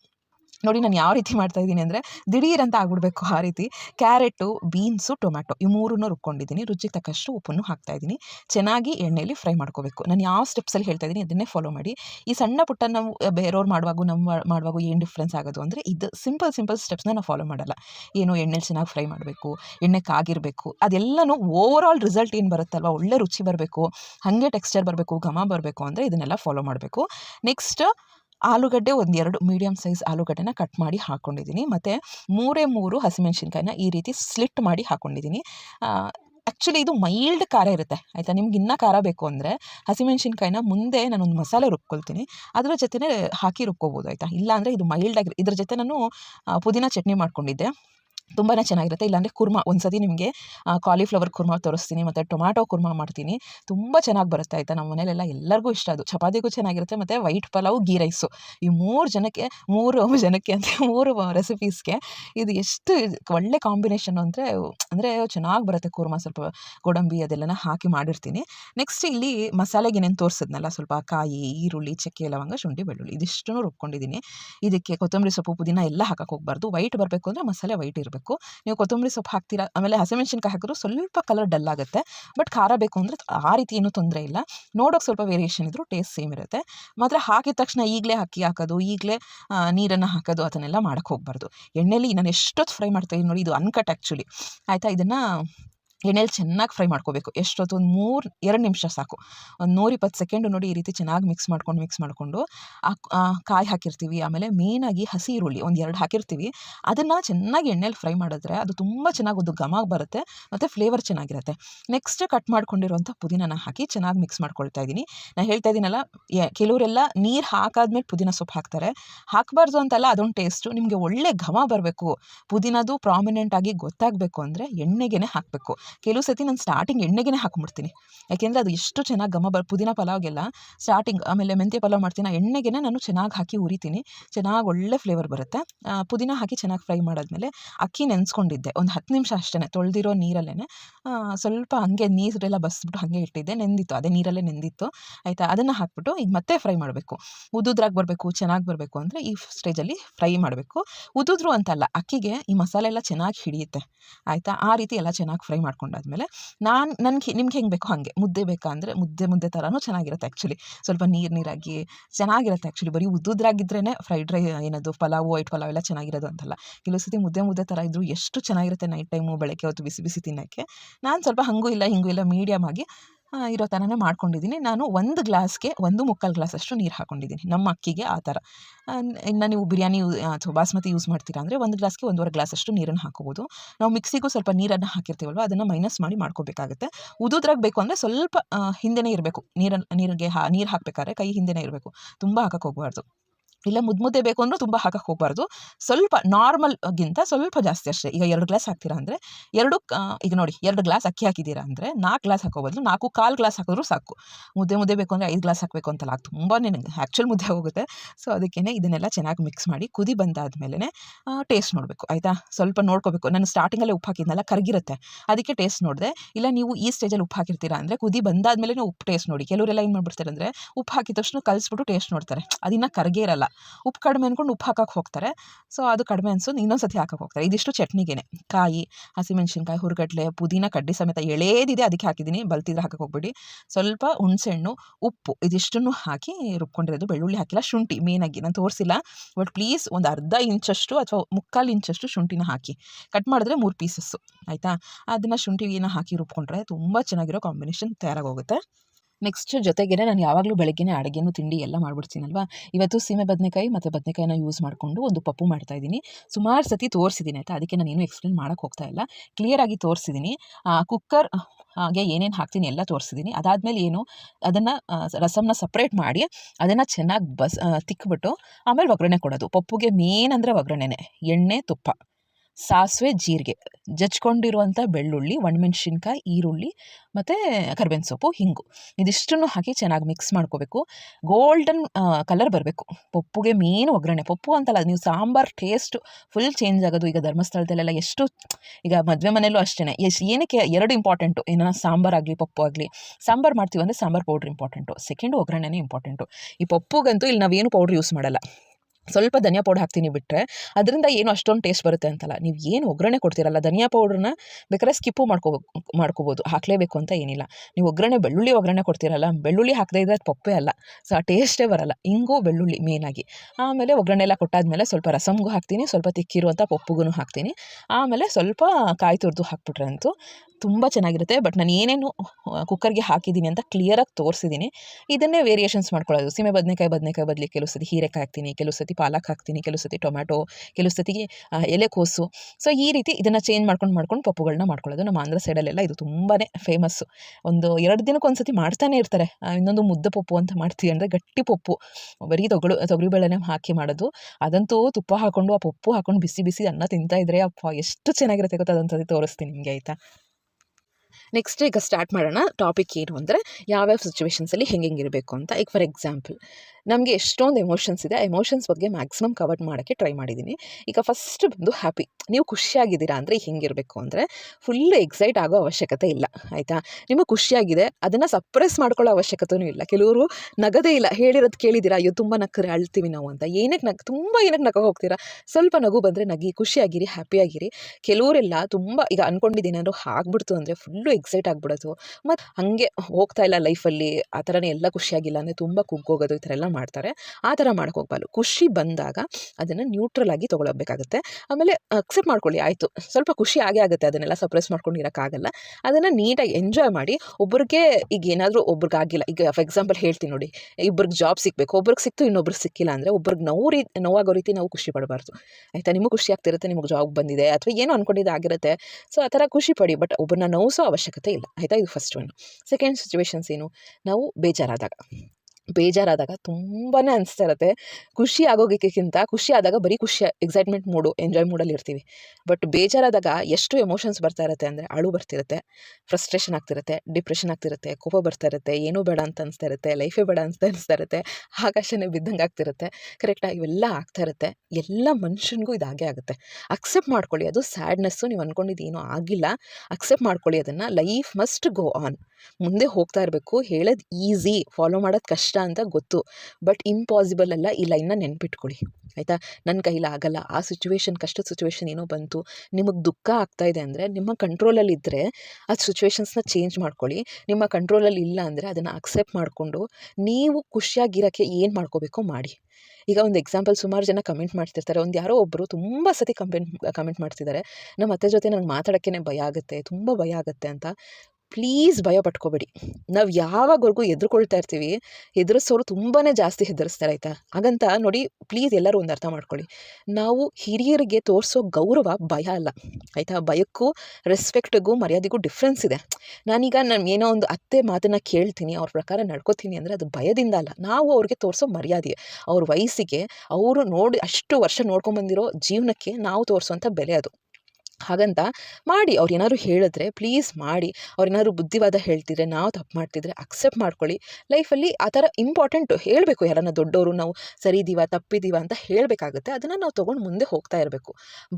ನೋಡಿ ನಾನು ಯಾವ ರೀತಿ ಮಾಡ್ತಾ ಇದ್ದೀನಿ ಅಂದರೆ ದಿಢೀರಂತ ಆಗ್ಬಿಡ್ಬೇಕು ಆ ರೀತಿ. ಕ್ಯಾರೆಟು, ಬೀನ್ಸು, ಟೊಮ್ಯಾಟೊ ಈ ಮೂರನ್ನು ರುಬ್ಕೊಂಡಿದ್ದೀನಿ. ರುಚಿಗೆ ತಕ್ಕಷ್ಟು ಉಪ್ಪನ್ನು ಹಾಕ್ತಾ ಇದ್ದೀನಿ. ಚೆನ್ನಾಗಿ ಎಣ್ಣೆಯಲ್ಲಿ ಫ್ರೈ ಮಾಡ್ಕೋಬೇಕು. ನಾನು ಯಾವ ಸ್ಟೆಪ್ಸಲ್ಲಿ ಹೇಳ್ತಾ ಇದ್ದೀನಿ ಅದನ್ನೇ ಫಾಲೋ ಮಾಡಿ. ಈ ಸಣ್ಣ ಪುಟ್ಟ ನಾವು ಬೇರೆಯವ್ರು ಮಾಡುವಾಗ, ನಮ್ಮ ಮಾಡುವಾಗ ಏನು ಡಿಫ್ರೆನ್ಸ್ ಆಗೋದು ಅಂದರೆ ಇದು ಸಿಂಪಲ್ ಸಿಂಪಲ್ ಸ್ಟೆಪ್ಸ್ನ ನಾವು ಫಾಲೋ ಮಾಡಲ್ಲ. ಏನು ಎಣ್ಣೆಲಿ ಚೆನ್ನಾಗಿ ಫ್ರೈ ಮಾಡಬೇಕು, ಎಣ್ಣೆ ಕಾಗಿರಬೇಕು, ಅದೆಲ್ಲನೂ ಓವರ್ ರಿಸಲ್ಟ್ ಏನು ಬರುತ್ತಲ್ವ? ಒಳ್ಳೆ ರುಚಿ ಬರಬೇಕು, ಹಾಗೆ ಟೆಕ್ಸ್ಚರ್ ಬರಬೇಕು, ಘಮ ಬರಬೇಕು ಅಂದರೆ ಇದನ್ನೆಲ್ಲ ಫಾಲೋ ಮಾಡಬೇಕು. ನೆಕ್ಸ್ಟ್ ಆಲೂಗಡ್ಡೆ ಒಂದು ಎರಡು ಮೀಡಿಯಮ್ ಸೈಜ್ ಆಲೂಗಡ್ಡೆನ ಕಟ್ ಮಾಡಿ ಹಾಕ್ಕೊಂಡಿದ್ದೀನಿ ಮತ್ತು ಮೂರೇ ಮೂರು ಹಸಿಮೆಣ್ಸಿನ್ಕಾಯಿನ ಈ ರೀತಿ ಸ್ಲಿಟ್ ಮಾಡಿ ಹಾಕ್ಕೊಂಡಿದ್ದೀನಿ ಆ್ಯಕ್ಚುಲಿ ಇದು ಮೈಲ್ಡ್ ಖಾರ ಇರುತ್ತೆ. ಆಯಿತಾ? ನಿಮ್ಗೆ ಇನ್ನೂ ಖಾರ ಬೇಕು ಅಂದರೆ ಹಸಿಮೆಣ್ಸಿನ್ಕಾಯಿನ ಮುಂದೆ ನಾನೊಂದು ಮಸಾಲೆ ರುಬ್ಕೊಳ್ತೀನಿ. ಅದರ ಜೊತೆನೇ ಹಾಕಿ ರುಬ್ಕೋಬೋದು, ಆಯಿತಾ? ಇಲ್ಲಾಂದರೆ ಇದು ಮೈಲ್ಡಾಗಿ ಇದ್ರ ಜೊತೆ ನಾನು ಪುದೀನ ಚಟ್ನಿ ಮಾಡ್ಕೊಂಡಿದ್ದೆ. ತುಂಬಾ ಚೆನ್ನಾಗಿರುತ್ತೆ. ಇಲ್ಲಾಂದರೆ ಕುರ್ಮಾ ಒಂದು ಸತಿ ನಿಮಗೆ ಕಾಲಿಫ್ಲವರ್ ಕುರ್ಮಾ ತೋರಿಸ್ತೀನಿ, ಮತ್ತು ಟೊಮ್ಯಾಟೊ ಕುರ್ಮಾ ಮಾಡ್ತೀನಿ. ತುಂಬ ಚೆನ್ನಾಗಿ ಬರುತ್ತೆ ಆಯಿತಾ? ನಮ್ಮ ಮನೇಲೆಲ್ಲ ಎಲ್ಲರಿಗೂ ಇಷ್ಟ ಅದು. ಚಪಾತಿಗೂ ಚೆನ್ನಾಗಿರುತ್ತೆ, ಮತ್ತು ವೈಟ್ ಪಲಾವ್ ಗೀ ರೈಸು. ಈ ಮೂರು ಜನಕ್ಕೆ ಮೂರು ಜನಕ್ಕೆ ಅಂದರೆ ಮೂರು ರೆಸಿಪೀಸ್ಗೆ ಇದು ಎಷ್ಟು ಒಳ್ಳೆ ಕಾಂಬಿನೇಷನ್ ಅಂದರೆ ಅಂದರೆ ಚೆನ್ನಾಗಿ ಬರುತ್ತೆ ಕುರ್ಮಾ. ಸ್ವಲ್ಪ ಗೋಡಂಬಿ ಅದೆಲ್ಲನ ಹಾಕಿ ಮಾಡಿರ್ತೀನಿ. ನೆಕ್ಸ್ಟ್ ಇಲ್ಲಿ ಮಸಾಲೆಗೆ ಏನೇನು ತೋರಿಸಿದ್ನಲ್ಲ, ಸ್ವಲ್ಪ ಕಾಯಿ, ಈರುಳ್ಳಿ, ಚಕ್ಕೆ, ಲವಂಗ, ಶುಂಠಿ, ಬೆಳ್ಳುಳ್ಳಿ. ಇದಿಷ್ಟು ರುಬ್ಕೊಂಡಿದ್ದೀನಿ. ಇದಕ್ಕೆ ಕೊತ್ತಂಬರಿ ಸೊಪ್ಪು, ಪುದೀನ ಎಲ್ಲ ಹಾಕಕ್ಕೆ ಹೋಗಬಾರ್ದು. ವೈಟ್ ಬರಬೇಕು ಅಂದರೆ ಮಸಾಲೆ ವೈಟ್ ಇರಬೇಕು. ನೀವು ಕೊತ್ತಂಬರಿ ಸೊಪ್ಪು ಹಾಕ್ತೀರಾ, ಆಮೇಲೆ ಹಸಿಮೆಣ್ಸಿನ್ಕಾಯಿ ಹಾಕಿದ್ರು ಸ್ವಲ್ಪ ಕಲರ್ ಡಲ್ ಆಗುತ್ತೆ. ಬಟ್ ಖಾರ ಬೇಕು ಅಂದರೆ ಆ ರೀತಿ ಏನೂ ತೊಂದರೆ ಇಲ್ಲ. ನೋಡೋಕೆ ಸ್ವಲ್ಪ ವೇರಿಯೇಷನ್ ಇದ್ದರೂ ಟೇಸ್ಟ್ ಸೇಮ್ ಇರುತ್ತೆ. ಮಾತ್ರ ಹಾಕಿದ ತಕ್ಷಣ ಈಗಲೇ ಅಕ್ಕಿ ಹಾಕೋದು, ಈಗಲೇ ನೀರನ್ನು ಹಾಕೋದು, ಅದನ್ನೆಲ್ಲ ಮಾಡೋಕ್ಕೆ ಹೋಗಬಾರ್ದು. ಎಣ್ಣೆಲಿ ನಾನು ಎಷ್ಟೊತ್ತು ಫ್ರೈ ಮಾಡ್ತಾಯಿದ್ದೀನಿ ನೋಡಿ, ಇದು ಅನ್ಕಟ್ ಆ್ಯಕ್ಚುಲಿ ಆಯಿತಾ? ಇದನ್ನು ಎಣ್ಣೆಲಿ ಚೆನ್ನಾಗಿ ಫ್ರೈ ಮಾಡ್ಕೋಬೇಕು. ಎಷ್ಟೊತ್ತು ಒಂದು ಮೂರು, ಎರಡು ನಿಮಿಷ ಸಾಕು. ಒಂದು ನೂರಿಪ್ಪತ್ತು ಸೆಕೆಂಡು ನೋಡಿ ಈ ರೀತಿ ಚೆನ್ನಾಗಿ ಮಿಕ್ಸ್ ಮಾಡ್ಕೊಂಡು, ಮಿಕ್ಸ್ ಮಾಡಿಕೊಂಡು ಕಾಯಿ ಹಾಕಿರ್ತೀವಿ, ಆಮೇಲೆ ಮೇನಾಗಿ ಹಸಿ ಈರುಳ್ಳಿ ಒಂದು ಎರಡು ಹಾಕಿರ್ತೀವಿ. ಅದನ್ನು ಚೆನ್ನಾಗಿ ಎಣ್ಣೆಲಿ ಫ್ರೈ ಮಾಡಿದ್ರೆ ಅದು ತುಂಬ ಚೆನ್ನಾಗಿ ಒಂದು ಘಮ ಬರುತ್ತೆ ಮತ್ತು ಫ್ಲೇವರ್ ಚೆನ್ನಾಗಿರುತ್ತೆ. ನೆಕ್ಸ್ಟ್ ಕಟ್ ಮಾಡ್ಕೊಂಡಿರುವಂಥ ಪುದೀನನ ಹಾಕಿ ಚೆನ್ನಾಗಿ ಮಿಕ್ಸ್ ಮಾಡ್ಕೊಳ್ತಾ ಇದ್ದೀನಿ ನಾನು ಹೇಳ್ತಾ ಇದ್ದೀನಲ್ಲ ಕೆಲವರೆಲ್ಲ ನೀರು ಹಾಕಾದ್ಮೇಲೆ ಪುದೀನ ಸೊಪ್ಪು ಹಾಕ್ತಾರೆ. ಹಾಕಬಾರ್ದು ಅಂತಲ್ಲ, ಅದೊಂದು ಟೇಸ್ಟು. ನಿಮಗೆ ಒಳ್ಳೆ ಘಮ ಬರಬೇಕು. ಪುದೀನದು ಪ್ರಾಮಿನೆಂಟ್ ಆಗಿ ಗೊತ್ತಾಗಬೇಕು ಅಂದರೆ ಎಣ್ಣೆಗೆ ಹಾಕಬೇಕು. ಕೆಲವು ಸತಿ ನಾನು ಸ್ಟಾರ್ಟಿಂಗ್ ಎಣ್ಣೆಗೆ ಹಾಕ್ಬಿಡ್ತೀನಿ ಯಾಕೆಂದರೆ ಅದು ಎಷ್ಟು ಚೆನ್ನಾಗಿ ಘಮ ಬ ಪುದೀನ ಪಲಾವ್ಗೆಲ್ಲ ಸ್ಟಾರ್ಟಿಂಗ್ ಆಮೇಲೆ ಮೆಂತ್ಯ ಪಲಾವ್ ಮಾಡ್ತೀನಿ. ಆ ಎಣ್ಣೆಗೆ ನಾನು ಚೆನ್ನಾಗಿ ಹಾಕಿ ಉರಿತೀನಿ ಚೆನ್ನಾಗಿ ಒಳ್ಳೆ ಫ್ಲೇವರ್ ಬರುತ್ತೆ. ಪುದೀನ ಹಾಕಿ ಚೆನ್ನಾಗಿ ಫ್ರೈ ಮಾಡಾದ್ಮೇಲೆ ಅಕ್ಕಿ ನೆನೆಸ್ಕೊಂಡಿದ್ದೆ. ಒಂದು ಹತ್ತು ನಿಮಿಷ ಅಷ್ಟೇ ತೊಳೆದಿರೋ ನೀರಲ್ಲೇ ಸ್ವಲ್ಪ ಹಂಗೆ ನೀರೆಲ್ಲ ಬಸ್ಬಿಟ್ಟು ಹಾಗೆ ಇಟ್ಟಿದ್ದೆ. ನೆಂದಿತ್ತು. ಅದೇ ನೀರಲ್ಲೇ ನೆಂದಿತ್ತು. ಆಯಿತಾ? ಅದನ್ನು ಹಾಕ್ಬಿಟ್ಟು ಈಗ ಮತ್ತೆ ಫ್ರೈ ಮಾಡಬೇಕು. ಉದುದ್ರಾಗಿ ಬರಬೇಕು, ಚೆನ್ನಾಗಿ ಬರಬೇಕು ಅಂದರೆ ಈ ಸ್ಟೇಜಲ್ಲಿ ಫ್ರೈ ಮಾಡಬೇಕು. ಉದುದ್ರು ಅಂತಲ್ಲ, ಅಕ್ಕಿಗೆ ಈ ಮಸಾಲೆ ಎಲ್ಲ ಚೆನ್ನಾಗಿ ಹಿಡಿಯುತ್ತೆ. ಆಯಿತಾ? ಆ ರೀತಿ ಎಲ್ಲ ಚೆನ್ನಾಗಿ ಫ್ರೈ ಮಾಡ್ಕೊಂಡು ಮಾಡ್ಕೊಂಡಾದ್ಮೇಲೆ ನಾನು, ನನಗೆ ನಿಮ್ಗೆ ಹೆಂಗೆ ಬೇಕೋ ಹಾಗೆ. ಮುದ್ದೆ ಬೇಕಾ ಅಂದರೆ ಮುದ್ದೆ ಮುದ್ದೆ ಥರನೂ ಚೆನ್ನಾಗಿರುತ್ತೆ ಆ್ಯಕ್ಚುಲಿ ಸ್ವಲ್ಪ ನೀರು, ನೀರಾಗಿ ಚೆನ್ನಾಗಿರುತ್ತೆ ಆ್ಯಕ್ಚುಲಿ ಬರೀ ಉದ್ದುದ್ರಾಗಿದ್ರೇ ಫ್ರೈಡ್ ರೈ ಏನದು, ಪಲಾವು ವೈಟ್ ಪಲಾವ್ ಎಲ್ಲ ಚೆನ್ನಾಗಿರೋದು ಅಂತಲ್ಲ. ಕೆಲವು ಸತಿ ಮುದ್ದೆ ಮುದ್ದೆ ಥರ ಇದ್ದರೂ ಎಷ್ಟು ಚೆನ್ನಾಗಿರುತ್ತೆ ನೈಟ್ ಟೈಮು ಬೆಳಗ್ಗೆ ಹೊತ್ತು ಬಿಸಿ ಬಿಸಿ ತಿನ್ನೋಕ್ಕೆ. ನಾನು ಸ್ವಲ್ಪ ಹಂಗೂ ಇಲ್ಲ, ಹಿಂಗೂ ಇಲ್ಲ ಮೀಡಿಯಮ್ ಆಗಿ ಇರೋ ಥರನೇ ಮಾಡ್ಕೊಂಡಿದ್ದೀನಿ. ನಾನು ಒಂದು ಗ್ಲಾಸ್ಗೆ ಒಂದು ಮುಕ್ಕಾಲು ಗ್ಲಾಸ್ ಅಷ್ಟು ನೀರು ಹಾಕ್ಕೊಂಡಿದ್ದೀನಿ ನಮ್ಮ ಅಕ್ಕಿಗೆ ಆ ಥರ. ಇನ್ನು ನೀವು ಬಿರಿಯಾನಿ ಅಥವಾ ಬಾಸ್ಮತಿ ಯೂಸ್ ಮಾಡ್ತೀರಾ ಅಂದರೆ ಒಂದು ಗ್ಲಾಸ್ಗೆ ಒಂದೂವರೆ ಗ್ಲಾಸ್ ಅಷ್ಟು ನೀರನ್ನು ಹಾಕೋಬೋದು ನಾವು ಮಿಕ್ಸಿಗೂ ಸ್ವಲ್ಪ ನೀರನ್ನು ಹಾಕಿರ್ತೀವಲ್ವ, ಅದನ್ನು ಮೈನಸ್ ಮಾಡಿ ಮಾಡ್ಕೋಬೇಕಾಗುತ್ತೆ. ಉದುದ್ರಾಗ ಬೇಕು ಅಂದರೆ ಸ್ವಲ್ಪ ಹಿಂದೆನೇ ಇರಬೇಕು. ನೀರನ್ನು ನೀರಿಗೆ ಹಾ, ನೀರು ಹಾಕಬೇಕಾದ್ರೆ ಕೈ ಹಿಂದೆನೇ ಇರಬೇಕು. ತುಂಬ ಹಾಕಕ್ಕೆ ಹೋಗಬಾರ್ದು. ಇಲ್ಲ ಮುದ್ದು ಮುದ್ದೆ ಬೇಕು ಅಂದರೂ ತುಂಬ ಹಾಕಕ್ಕೆ ಹೋಗಬಾರ್ದು. ಸ್ವಲ್ಪ ನಾರ್ಮಲ್ಗಿಂತ ಸ್ವಲ್ಪ ಜಾಸ್ತಿ ಅಷ್ಟೇ. ಈಗ ಎರಡು ಗ್ಲಾಸ್ ಹಾಕ್ತೀರಾ ಅಂದರೆ, ಎರಡು ಈಗ ನೋಡಿ, ಎರಡು ಗ್ಲಾಸ್ ಅಕ್ಕಿ ಹಾಕಿದ್ದೀರಾ ಅಂದರೆ ನಾಲ್ಕು ಗ್ಲಾಸ್ ಹಾಕೋ ಬದಲು ನಾಲ್ಕು ಕಾಲು ಗ್ಲಾಸ್ ಹಾಕಿದ್ರೂ ಸಾಕು. ಮುದ್ದೆ ಮುದ್ದೆ ಬೇಕು ಅಂದರೆ ಐದು ಗ್ಲಾಸ್ ಹಾಕಬೇಕು ಅಂತಲ್ಲ ಅದು ತುಂಬ ನಿನಗೆ ಆ್ಯಕ್ಚುಲ್ ಮುದ್ದೆ ಹೋಗುತ್ತೆ. ಸೊ ಅದಕ್ಕೇ ಇದನ್ನೆಲ್ಲ ಚೆನ್ನಾಗಿ ಮಿಕ್ಸ್ ಮಾಡಿ ಕುದಿ ಬಂದಾದಮೇಲೆ ಟೇಸ್ಟ್ ನೋಡಬೇಕು. ಆಯಿತಾ? ಸ್ವಲ್ಪ ನೋಡ್ಕೋಬೇಕು. ನಾನು ಸ್ಟಾರ್ಟಿಂಗಲ್ಲೇ ಉಪ್ಪು ಹಾಕಿದ್ನಲ್ಲ, ಕರಗಿರುತ್ತೆ. ಅದಕ್ಕೆ ಟೇಸ್ಟ್ ನೋಡಿದೆ. ಇಲ್ಲ, ನೀವು ಈ ಸ್ಟೇಜಲ್ಲಿ ಉಪ್ಪು ಹಾಕಿರ್ತೀರಾ ಅಂದರೆ ಕುದಿ ಬಂದಾದಮೇಲೆ ಉಪ್ಪು ಟೇಸ್ಟ್ ನೋಡಿ. ಕೆಲವರೆಲ್ಲ ಏನು ಮಾಡ್ಬಿಡ್ತಾರೆ ಅಂದರೆ, ಉಪ್ಪು ಹಾಕಿದ ತಕ್ಷಣ ಕಲಿಸ್ಬಿಟ್ಟು ಟೇಸ್ಟ್ ನೋಡ್ತಾರೆ. ಅದಿನ್ನ ಕರಗೇ ಇರಲ್ಲ. ಉಪ್ಪು ಕಡಿಮೆ ಅಂದ್ಕೊಂಡು ಉಪ್ಪು ಹಾಕಕ್ಕೆ ಹೋಗ್ತಾರೆ. ಸೊ ಅದು ಕಡಿಮೆ ಅನ್ಸೋದು ಇನ್ನೊಂದು ಸತಿ ಹಾಕಕ್ಕೆ ಹೋಗ್ತಾರೆ. ಇದಿಷ್ಟು ಚಟ್ನಿಗೇನೆ. ಕಾಯಿ, ಹಸಿಮೆಣಸಿನ್ಕಾಯಿ, ಹುರುಗಡ್ಲೆ, ಪುದೀನ ಕಡ್ಡಿ ಸಮೇತ ಎಳೇದಿದೆ ಅದಕ್ಕೆ ಹಾಕಿದ್ದೀನಿ. ಬಲ್ತಿದ್ರೆ ಹಾಕಕ್ಕೆ ಹೋಗ್ಬೇಡಿ. ಸ್ವಲ್ಪ ಹುಣಸೆಹಣ್ಣು ಉಪ್ಪು ಇದಿಷ್ಟನ್ನು ಹಾಕಿ ರುಬ್ಕೊಂಡಿರೋದು ಬೆಳ್ಳುಳ್ಳಿ ಹಾಕಿಲ್ಲ. ಶುಂಠಿ ಮೇನಾಗಿ ನಾನು ತೋರಿಸಿಲ್ಲ. ಬಟ್ ಪ್ಲೀಸ್ ಒಂದು ಅರ್ಧ ಇಂಚಷ್ಟು ಅಥವಾ ಮುಕ್ಕಾಲು ಇಂಚಷ್ಟು ಶುಂಠಿನ ಹಾಕಿ. ಕಟ್ ಮಾಡಿದ್ರೆ ಮೂರು ಪೀಸಸ್ಸು ಆಯಿತಾ? ಅದನ್ನು ಶುಂಠಿನ ಹಾಕಿ ರುಬ್ಕೊಂಡ್ರೆ ತುಂಬ ಚೆನ್ನಾಗಿರೋ ಕಾಂಬಿನೇಷನ್ ತಯಾರಾಗೋಗುತ್ತೆ. ನೆಕ್ಸ್ಟ್ ಜೊತೆಗೇ ನಾನು ಯಾವಾಗಲೂ ಬೆಳಗ್ಗೆನೇ ಅಡುಗೆನೂ, ತಿಂಡಿ ಎಲ್ಲ ಮಾಡಿಬಿಡ್ತೀನಲ್ವಾ? ಇವತ್ತು ಸೀಮೆ ಬದನೆಕಾಯಿ ಮತ್ತು ಬದನೆಕಾಯಿನ ಯೂಸ್ ಮಾಡಿಕೊಂಡು ಒಂದು ಪಪ್ಪು ಮಾಡ್ತಾ ಇದ್ದೀನಿ. ಸುಮಾರು ಸತಿ ತೋರಿಸಿದ್ದೀನಿ ಆಯಿತಾ? ಅದಕ್ಕೆ ನಾನು ಏನೂ ಎಕ್ಸ್ಪ್ಲೇನ್ ಮಾಡೋಕ್ಕೆ ಹೋಗ್ತಾ ಇಲ್ಲ. ಕ್ಲಿಯರಾಗಿ ತೋರಿಸಿದ್ದೀನಿ. ಕುಕ್ಕರ್ ಹಾಗೆ ಏನೇನು ಹಾಕ್ತೀನಿ ಎಲ್ಲ ತೋರಿಸಿದ್ದೀನಿ. ಅದಾದಮೇಲೆ ಏನು, ಅದನ್ನು ರಸಮ್ನ ಸಪ್ರೇಟ್ ಮಾಡಿ ಅದನ್ನು ಚೆನ್ನಾಗಿ ಬಸ್ ತಿಕ್ಬಿಟ್ಟು ಆಮೇಲೆ ಒಗ್ಗರಣೆ ಕೊಡೋದು. ಪಪ್ಪುಗೆ ಮೇನ್ ಅಂದರೆ ಒಗ್ಗರಣೆನೇ. ಎಣ್ಣೆ, ತುಪ್ಪ. ಸಾಸಿವೆ, ಜೀರಿಗೆ ಜಜ್ಕೊಂಡಿರುವಂಥ ಬೆಳ್ಳುಳ್ಳಿ, ಒಣಮೆಣ್ಸಿನ್ಕಾಯಿ, ಈರುಳ್ಳಿ ಮತ್ತು ಕರ್ಬೇವಿನ ಸೊಪ್ಪು, ಹಿಂಗು. ಇದಿಷ್ಟನ್ನು ಹಾಕಿ ಚೆನ್ನಾಗಿ ಮಿಕ್ಸ್ ಮಾಡ್ಕೋಬೇಕು. ಗೋಲ್ಡನ್ ಕಲರ್ ಬರಬೇಕು. ಪಪ್ಪುಗೆ ಮೇನ್ ಒಗ್ಗರಣೆ. ಪಪ್ಪು ಅಂತಲ್ಲ, ನೀವು ಸಾಂಬಾರು ಟೇಸ್ಟ್ ಫುಲ್ ಚೇಂಜ್ ಆಗೋದು ಈಗ ಧರ್ಮಸ್ಥಳದಲ್ಲೆಲ್ಲ ಎಷ್ಟು, ಈಗ ಮದುವೆ ಮನೆಯಲ್ಲೂ ಅಷ್ಟೇ ಎಷ್ಟು ಏನಕ್ಕೆ ಎರಡು ಇಂಪಾರ್ಟೆಂಟು ಏನೋ ಸಾಂಬಾರು ಆಗಲಿ, ಪಪ್ಪು ಆಗಲಿ. ಸಾಂಬಾರು ಮಾಡ್ತೀವಿ ಅಂದರೆ ಸಾಂಬಾರು ಪೌಡ್ರ್ ಇಂಪಾರ್ಟೆಂಟು ಸೆಕೆಂಡು ಒಗ್ಗರಣೆನೇ ಇಂಪಾರ್ಟೆಂಟು ಈ ಪಪ್ಪುಗಂತೂ ಇಲ್ಲಿ ನಾವೇನು ಪೌಡ್ರ್ ಯೂಸ್ ಮಾಡಲ್ಲ. ಸ್ವಲ್ಪ ಧನಿಯಾ ಪೌಡ್ರ್ ಹಾಕ್ತೀನಿ ಬಿಟ್ಟರೆ ಅದರಿಂದ ಏನು ಅಷ್ಟೊಂದು ಟೇಸ್ಟ್ ಬರುತ್ತೆ ಅಂತಲ್ಲ. ನೀವು ಏನು ಒಗ್ಗರಣೆ ಕೊಡ್ತೀರಲ್ಲ, ಧನಿಯಾ ಪೌಡ್ರನ್ನ ಬೇಕಾದ್ರೆ ಸ್ಕಿಪ್ಪು ಮಾಡ್ಕೋಬೋ ಮಾಡ್ಕೋಬೋದು. ಹಾಕಲೇಬೇಕು ಅಂತ ಏನಿಲ್ಲ. ನೀವು ಒಗ್ಗರಣೆ, ಬೆಳ್ಳುಳ್ಳಿ ಒಗ್ಗರಣೆ ಕೊಡ್ತೀರಲ್ಲ, ಬೆಳ್ಳುಳ್ಳಿ ಹಾಕದೇ ಇದ್ರೆ ಪಪ್ಪೆ ಪಪ್ಪೇ ಅಲ್ಲ. ಸೊ ಆ ಟೇಸ್ಟೇ ಬರಲ್ಲ. ಹಿಂಗೂ ಬೆಳ್ಳುಳ್ಳಿ ಮೇನಾಗಿ ಆಮೇಲೆ ಒಗ್ಗರಣೆ ಎಲ್ಲ ಕೊಟ್ಟಾದಮೇಲೆ ಸ್ವಲ್ಪ ರಸಮ್ಗೂ ಹಾಕ್ತೀನಿ, ಸ್ವಲ್ಪ ತಿಕ್ಕಿರುವಂಥ ಪಪ್ಪುಗೂ ಹಾಕ್ತೀನಿ. ಆಮೇಲೆ ಸ್ವಲ್ಪ ಕಾಯಿ ತುರಿದು ಹಾಕ್ಬಿಟ್ರೆ ಅಂತೂ ತುಂಬ ಚೆನ್ನಾಗಿರುತ್ತೆ. ಬಟ್ ನಾನು ಏನೇನು ಕುಕ್ಕರ್ಗೆ ಹಾಕಿದ್ದೀನಿ ಅಂತ ಕ್ಲಿಯರಾಗಿ ತೋರಿಸಿದ್ದೀನಿ ಇದನ್ನೇ ವೇರಿಯೇಷನ್ಸ್ ಮಾಡ್ಕೊಳ್ಳೋದು. ಸೀಮೆ ಬದನೆಕಾಯಿ ಬದನೆಕಾಯಿ ಬದಲಿ ಕೆಲವು ಸತಿ ಹೀರೆಕಾಯಿ ಹಾಕ್ತೀನಿ ಕೆಲವು ಸತಿ ಪಾಲಕ್ ಹಾಕ್ತೀನಿ, ಕೆಲವು ಸತಿ ಟೊಮ್ಯಾಟೊ, ಕೆಲವು ಸತಿಗೆ ಎಲೆಕೋಸು ಸೊ ಈ ರೀತಿ ಇದನ್ನು ಚೇಂಜ್ ಮಾಡ್ಕೊಂಡು ಮಾಡ್ಕೊಂಡು ಪಪ್ಪುಗಳನ್ನ ಮಾಡ್ಕೊಳ್ಳೋದು. ನಮ್ಮ ಆಂಧ್ರ ಸೈಡಲ್ಲೆಲ್ಲ ಇದು ತುಂಬಾ ಫೇಮಸ್ಸು ಒಂದು ಎರಡು ದಿನಕ್ಕೆ ಒಂದು ಸತಿ ಮಾಡ್ತಾನೆ ಇರ್ತಾರೆ. ಇನ್ನೊಂದು ಮುದ್ದೆ ಪಪ್ಪು ಅಂತ ಮಾಡ್ತೀವಿ ಅಂದರೆ ಗಟ್ಟಿ ಪಪ್ಪು. ಬರೀ ತೊಗಳು ತೊಗರಿಬೇಳೆನೇ ಹಾಕಿ ಮಾಡೋದು. ಅದಂತೂ ತುಪ್ಪ ಹಾಕ್ಕೊಂಡು ಆ ಪಪ್ಪು ಹಾಕ್ಕೊಂಡು ಬಿಸಿ ಬಿಸಿ ಅನ್ನ ತಿಂತಾ ಇದ್ರೆ ಅಪ್ಪ ಎಷ್ಟು ಚೆನ್ನಾಗಿರುತ್ತೆ ಗೊತ್ತಾ? ಅದೊಂದು ಸತಿ ತೋರಿಸ್ತೀನಿ ನಿಮಗೆ, ಆಯಿತಾ? ನೆಕ್ಸ್ಟ್ ಈಗ ಸ್ಟಾರ್ಟ್ ಮಾಡೋಣ. ಟಾಪಿಕ್ ಏನು ಅಂದರೆ ಯಾವ್ಯಾವ ಸಿಚುವೇಶನ್ಸಲ್ಲಿ ಹೆಂಗೆ ಹೆಂಗಿರಬೇಕು ಅಂತ. ಈಗ ಫಾರ್ ಎಕ್ಸಾಂಪಲ್ ನಮಗೆ ಎಷ್ಟೊಂದು ಎಮೋಷನ್ಸ್ ಇದೆ. ಎಮೋಷನ್ಸ್ ಬಗ್ಗೆ ಮ್ಯಾಕ್ಸಿಮಮ್ ಕವರ್ ಮಾಡೋಕ್ಕೆ ಟ್ರೈ ಮಾಡಿದ್ದೀನಿ ಈಗ ಫಸ್ಟ್ ಬಂದು ಹ್ಯಾಪಿ ನೀವು ಖುಷಿಯಾಗಿದ್ದೀರಾ ಅಂದರೆ ಹೆಂಗಿರಬೇಕು ಅಂದರೆ ಫುಲ್ ಎಕ್ಸೈಟ್ ಆಗೋ ಅವಶ್ಯಕತೆ ಇಲ್ಲ. ಆಯಿತಾ? ನಿಮಗೆ ಖುಷಿಯಾಗಿದೆ. ಅದನ್ನು ಸಪ್ರೆಸ್ ಮಾಡ್ಕೊಳ್ಳೋ ಅವಶ್ಯಕತೆಯೂ ಇಲ್ಲ. ಕೆಲವರು ನಗದೇ ಇಲ್ಲ. ಹೇಳಿರೋದು ಕೇಳಿದ್ದೀರಾ, ಅಯ್ಯೋ, ತುಂಬ ನಕ್ಕರೆ ಅಳ್ತೀವಿ ನಾವು ಅಂತ. ಏನಕ್ಕೆ ನಗ್, ತುಂಬ ಏನಕ್ಕೆ ನಗ ಹೋಗ್ತೀರಾ? ಸ್ವಲ್ಪ ನಗು ಬಂದರೆ ನಗಿ, ಖುಷಿಯಾಗಿರಿ ಹ್ಯಾಪಿಯಾಗಿರಿ ಕೆಲವರೆಲ್ಲ ತುಂಬ, ಈಗ ಅಂದ್ಕೊಂಡಿದ್ದೀನಿ ಏನಾದ್ರು ಆಗ್ಬಿಡ್ತು ಅಂದರೆ ಫುಲ್ಲು ಎಕ್ಸೈಟ್ ಆಗಿಬಿಡೋದು. ಮತ್ತು ಹಾಗೆ ಹೋಗ್ತಾ ಇಲ್ಲ ಲೈಫಲ್ಲಿ ಆ ಥರನೇ ಎಲ್ಲ ಖುಷಿಯಾಗಿಲ್ಲ ಅಂದರೆ ತುಂಬ ಕುಗ್ಗೋಗೋದು ಈ ಥರ ಎಲ್ಲ ಮಾಡ್ತಾರೆ. ಆ ಥರ ಮಾಡಕ್ಕೆ ಹೋಗ್ಬಾರ್ದು. ಖುಷಿ ಬಂದಾಗ ಅದನ್ನು ನ್ಯೂಟ್ರಲ್ ಆಗಿ ತೊಗೊಳಬೇಕಾಗುತ್ತೆ ಆಮೇಲೆ ಅಕ್ಸೆಪ್ಟ್ ಮಾಡ್ಕೊಳ್ಳಿ, ಆಯಿತು. ಸ್ವಲ್ಪ ಖುಷಿ ಆಗೇ ಆಗುತ್ತೆ ಅದನ್ನೆಲ್ಲ ಸಪ್ರೆಸ್ ಮಾಡ್ಕೊಂಡು ಇರೋಕ್ಕಾಗಲ್ಲ. ಅದನ್ನು ನೀಟಾಗಿ ಎಂಜಾಯ್ ಮಾಡಿ, ಒಬ್ರಿಗೆ ಈಗ ಏನಾದರೂ ಒಬ್ರಿಗೆ ಆಗಿಲ್ಲ. ಈಗ ಫಾರ್ ಎಕ್ಸಾಂಪಲ್ ಹೇಳ್ತೀನಿ ನೋಡಿ ಇಬ್ಬರಿಗೆ ಜಾಬ್ ಸಿಗಬೇಕು, ಒಬ್ರಿಗೆ ಸಿಕ್ತು, ಇನ್ನೊಬ್ರಿಗೆ ಸಿಕ್ಕಿಲ್ಲ ಅಂದರೆ ಒಬ್ರಿಗೆ ನೋವು ರೀ, ನೋವಾಗೋ ರೀತಿ ನಾವು ಖುಷಿ ಪಡಬಾರ್ದು. ಆಯಿತಾ? ನಿಮಗೆ ಖುಷಿ ಆಗ್ತಿರುತ್ತೆ, ನಿಮಗೆ ಜಾಬ್ ಬಂದಿದೆ, ಅಥವಾ ಏನೋ ಅಂದ್ಕೊಂಡಿದ್ದಾಗಿರುತ್ತೆ ಸೊ ಆ ಥರ ಖುಷಿ ಪಡಿ ಬಟ್ ಒಬ್ಬರನ್ನ ನೋವಿಸೋ ಅವಶ್ಯಕತೆ ಇಲ್ಲ. ಆಯಿತಾ? ಇದು ಫಸ್ಟ್ ಒನ್ ಸೆಕೆಂಡ್ ಸಿಚುವೇಶನ್ಸ್ ಏನು? ನಾವು ಬೇಜಾರಾದಾಗ. ಬೇಜಾರಾದಾಗ ತುಂಬಾ ಅನಿಸ್ತಾ ಇರುತ್ತೆ. ಖುಷಿ ಆಗೋಗಿಕ್ಕಿಂತ ಖುಷಿ ಆದಾಗ ಬರೀ ಖುಷಿ ಎಕ್ಸೈಟ್ಮೆಂಟ್ ಮೂಡು ಎಂಜಾಯ್ ಮೂಡಲ್ಲಿ ಇರ್ತೀವಿ. ಬಟ್ ಬೇಜಾರಾದಾಗ ಎಷ್ಟು ಎಮೋಷನ್ಸ್ ಬರ್ತಾ ಇರುತ್ತೆ ಅಂದರೆ ಅಳು ಬರ್ತಿರುತ್ತೆ ಫ್ರಸ್ಟ್ರೇಷನ್ ಆಗ್ತಿರುತ್ತೆ ಡಿಪ್ರೆಷನ್ ಆಗ್ತಿರುತ್ತೆ, ಕೋಪ ಬರ್ತಾ ಇರುತ್ತೆ, ಏನೂ ಬೇಡ ಅಂತ ಅನಿಸ್ತಾ ಇರುತ್ತೆ ಲೈಫೇ ಬೇಡ ಅಂತ ಅನಿಸ್ತಾ ಇರುತ್ತೆ, ಆಕಾಶನೇ ಬಿದ್ದಂಗೆ ಆಗ್ತಿರುತ್ತೆ. ಕರೆಕ್ಟಾಗಿ ಇವೆಲ್ಲ ಆಗ್ತಾ ಇರುತ್ತೆ. ಎಲ್ಲ ಮನುಷ್ಯನಿಗೂ ಇದಾಗೇ ಆಗುತ್ತೆ. ಅಕ್ಸೆಪ್ಟ್ ಮಾಡ್ಕೊಳ್ಳಿ, ಅದು ಸ್ಯಾಡ್ನೆಸ್ಸು ನೀವು ಅಂದ್ಕೊಂಡಿದ್ದು ಏನೂ ಆಗಿಲ್ಲ. ಅಕ್ಸೆಪ್ಟ್ ಮಾಡ್ಕೊಳ್ಳಿ, ಅದನ್ನು ಲೈಫ್ ಮಸ್ಟ್ ಗೋ ಆನ್ ಮುಂದೆ ಹೋಗ್ತಾ ಇರಬೇಕು, ಹೇಳೋದು ಈಸಿ ಫಾಲೋ ಮಾಡೋದು ಕಷ್ಟ. ಕಷ್ಟ ಅಂತ ಗೊತ್ತು. ಬಟ್ ಇಂಪಾಸಿಬಲ್ ಅಲ್ಲ ಈ ಲೈನ್ನ ನೆನ್ಪಿಟ್ಕೊಳ್ಳಿ. ಆಯಿತಾ? ನನ್ನ ಕೈಲಿ ಆಗಲ್ಲ. ಆ ಸಿಚುವೇಶನ್ ಕಷ್ಟದ ಸಿಚುವೇಶನ್ ಏನೋ ಬಂತು. ನಿಮಗೆ ದುಃಖ ಆಗ್ತಾ ಇದೆ ಅಂದರೆ, ನಿಮ್ಮ ಕಂಟ್ರೋಲಲ್ಲಿದ್ದರೆ ಆ ಸಿಚುವೇಶನ್ಸ್ನ ಚೇಂಜ್ ಮಾಡ್ಕೊಳ್ಳಿ. ನಿಮ್ಮ ಕಂಟ್ರೋಲಲ್ಲಿ ಇಲ್ಲ ಅಂದರೆ ಅದನ್ನು ಅಕ್ಸೆಪ್ಟ್ ಮಾಡಿಕೊಂಡು ನೀವು ಖುಷಿಯಾಗಿರೋಕ್ಕೆ ಏನು ಮಾಡ್ಕೋಬೇಕೋ ಮಾಡಿ. ಈಗ ಒಂದು ಎಕ್ಸಾಂಪಲ್ ಸುಮಾರು ಜನ ಕಮೆಂಟ್ ಮಾಡ್ತಿರ್ತಾರೆ. ಒಂದು ಯಾರೋ ಒಬ್ಬರು ತುಂಬ ಸತಿ ಕಮೆಂಟ್ ಕಮೆಂಟ್ ಮಾಡ್ತಿದ್ದಾರೆ. ನಮ್ಮ ಅತ್ತೆ ಜೊತೆ ನನಗೆ ಮಾತಾಡೋಕ್ಕೇ ಭಯ ಆಗುತ್ತೆ, ತುಂಬ ಭಯ ಆಗುತ್ತೆ ಅಂತ. ಪ್ಲೀಸ್ ಭಯ ಪಟ್ಕೋಬೇಡಿ. ನಾವು ಯಾವಾಗವರೆಗೂ ಹೆದ್ರುಕೊಳ್ತಾ ಇರ್ತೀವಿ, ಹೆದರಿಸೋರು ತುಂಬಾ ಜಾಸ್ತಿ ಹೆದರಿಸ್ತಾರೆ ಆಯಿತಾ? ಹಾಗಂತ ನೋಡಿ ಪ್ಲೀಸ್ ಎಲ್ಲರೂ ಒಂದು ಅರ್ಥ ಮಾಡ್ಕೊಳ್ಳಿ. ನಾವು ಹಿರಿಯರಿಗೆ ತೋರಿಸೋ ಗೌರವ ಭಯ ಅಲ್ಲ, ಆಯಿತಾ? ಭಯಕ್ಕೂ ರೆಸ್ಪೆಕ್ಟ್ಗೂ ಮರ್ಯಾದೆಗೂ ಡಿಫ್ರೆನ್ಸ್ ಇದೆ. ನಾನೀಗ ನಾನು ಏನೋ ಒಂದು ಅತ್ತೆ ಮಾತನ್ನು ಕೇಳ್ತೀನಿ, ಅವ್ರ ಪ್ರಕಾರ ನಡ್ಕೋತೀನಿ ಅಂದರೆ ಅದು ಭಯದಿಂದ ಅಲ್ಲ. ನಾವು ಅವ್ರಿಗೆ ತೋರಿಸೋ ಮರ್ಯಾದೆ, ಅವ್ರ ವಯಸ್ಸಿಗೆ, ಅವರು ನೋಡಿ ಅಷ್ಟು ವರ್ಷ ನೋಡ್ಕೊಂಬಂದಿರೋ ಜೀವನಕ್ಕೆ ನಾವು ತೋರಿಸೋವಂಥ ಬೆಲೆ ಅದು. ಹಾಗಂತ ಮಾಡಿ, ಅವ್ರು ಏನಾದ್ರು ಹೇಳಿದ್ರೆ ಪ್ಲೀಸ್ ಮಾಡಿ, ಅವ್ರು ಏನಾದ್ರು ಬುದ್ಧಿವಾದ ಹೇಳ್ತಿದ್ರೆ, ನಾವು ತಪ್ಪು ಮಾಡ್ತಿದ್ರೆ ಅಕ್ಸೆಪ್ಟ್ ಮಾಡ್ಕೊಳ್ಳಿ. ಲೈಫಲ್ಲಿ ಆ ಥರ ಇಂಪಾರ್ಟೆಂಟು ಹೇಳಬೇಕು ಯಾರನ್ನ ದೊಡ್ಡವರು ನಾವು ಸರಿ ಇದೀವ ತಪ್ಪಿದ್ದೀವ ಅಂತ ಹೇಳಬೇಕಾಗುತ್ತೆ. ಅದನ್ನು ನಾವು ತೊಗೊಂಡು ಮುಂದೆ ಹೋಗ್ತಾ ಇರಬೇಕು.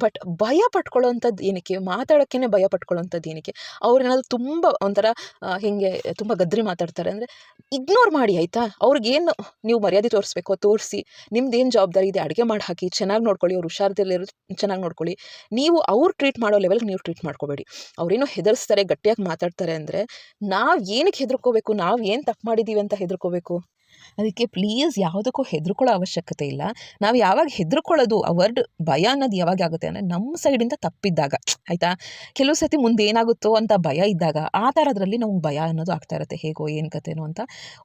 ಬಟ್ ಭಯ ಪಟ್ಕೊಳ್ಳೋವಂಥದ್ದು ಏನಕ್ಕೆ? ಮಾತಾಡೋಕ್ಕೇ ಭಯ ಪಟ್ಕೊಳ್ಳೋವಂಥದ್ದು ಏನಕ್ಕೆ? ಅವ್ರೇನಾದ್ರು ತುಂಬ ಒಂಥರ ಹೀಗೆ ತುಂಬ ಗದ್ರಿ ಮಾತಾಡ್ತಾರೆ ಅಂದರೆ ಇಗ್ನೋರ್ ಮಾಡಿ, ಆಯಿತಾ? ಅವ್ರಿಗೇನು ನೀವು ಮರ್ಯಾದೆ ತೋರಿಸ್ಬೇಕು, ತೋರಿಸಿ. ನಿಮ್ದೇನು ಜವಾಬ್ದಾರಿ ಇದೆ, ಅಡುಗೆ ಮಾಡಿ ಹಾಕಿ, ಚೆನ್ನಾಗಿ ನೋಡ್ಕೊಳ್ಳಿ, ಅವ್ರು ಹುಷಾರದಲ್ಲಿರೋ ಚೆನ್ನಾಗಿ ನೋಡ್ಕೊಳ್ಳಿ. ನೀವು ಅವ್ರು ಟ್ರೀಟ್ ಮಾಡೋ ಲೆವೆಲ್ಗೆ ನೀವು ಟ್ರೀಟ್ ಮಾಡ್ಕೋಬೇಡಿ. ಅವರೇನೋ ಹೆದರ್ಸ್ತಾರೆ, ಗಟ್ಟಿಯಾಗಿ ಮಾತಾಡ್ತಾರೆ ಅಂದರೆ ನಾವು ಏನಕ್ಕೆ ಹೆದರ್ಕೋಬೇಕು, ನಾವು ಏನು ತಪ್ಪು ಮಾಡಿದ್ದೀವಿ ಅಂತ ಹೆದರ್ಕೋಬೇಕು? ಅದಕ್ಕೆ ಪ್ಲೀಸ್ ಯಾವುದಕ್ಕೂ ಹೆದರ್ಕೊಳ್ಳೋ ಅವಶ್ಯಕತೆ ಇಲ್ಲ. ನಾವು ಯಾವಾಗ ಹೆದರ್ಕೊಳ್ಳೋದು, ಆ ವರ್ಡ್ ಭಯ ಅನ್ನೋದು ಯಾವಾಗ ಆಗುತ್ತೆ ಅಂದರೆ ನಮ್ಮ ಸೈಡಿಂದ ತಪ್ಪಿದ್ದಾಗ. ಆಯಿತಾ? ಕೆಲವು ಸತಿ ಮುಂದೆ ಏನಾಗುತ್ತೋ ಅಂತ ಭಯ ಇದ್ದಾಗ, ಆ ಥರದ್ರಲ್ಲಿ ನಮ್ಗೆ ಭಯ ಅನ್ನೋದು ಆಗ್ತಾ ಇರುತ್ತೆ. ಹೇಗೋ, ಏನು ಕತೆನೋ ಅಂತ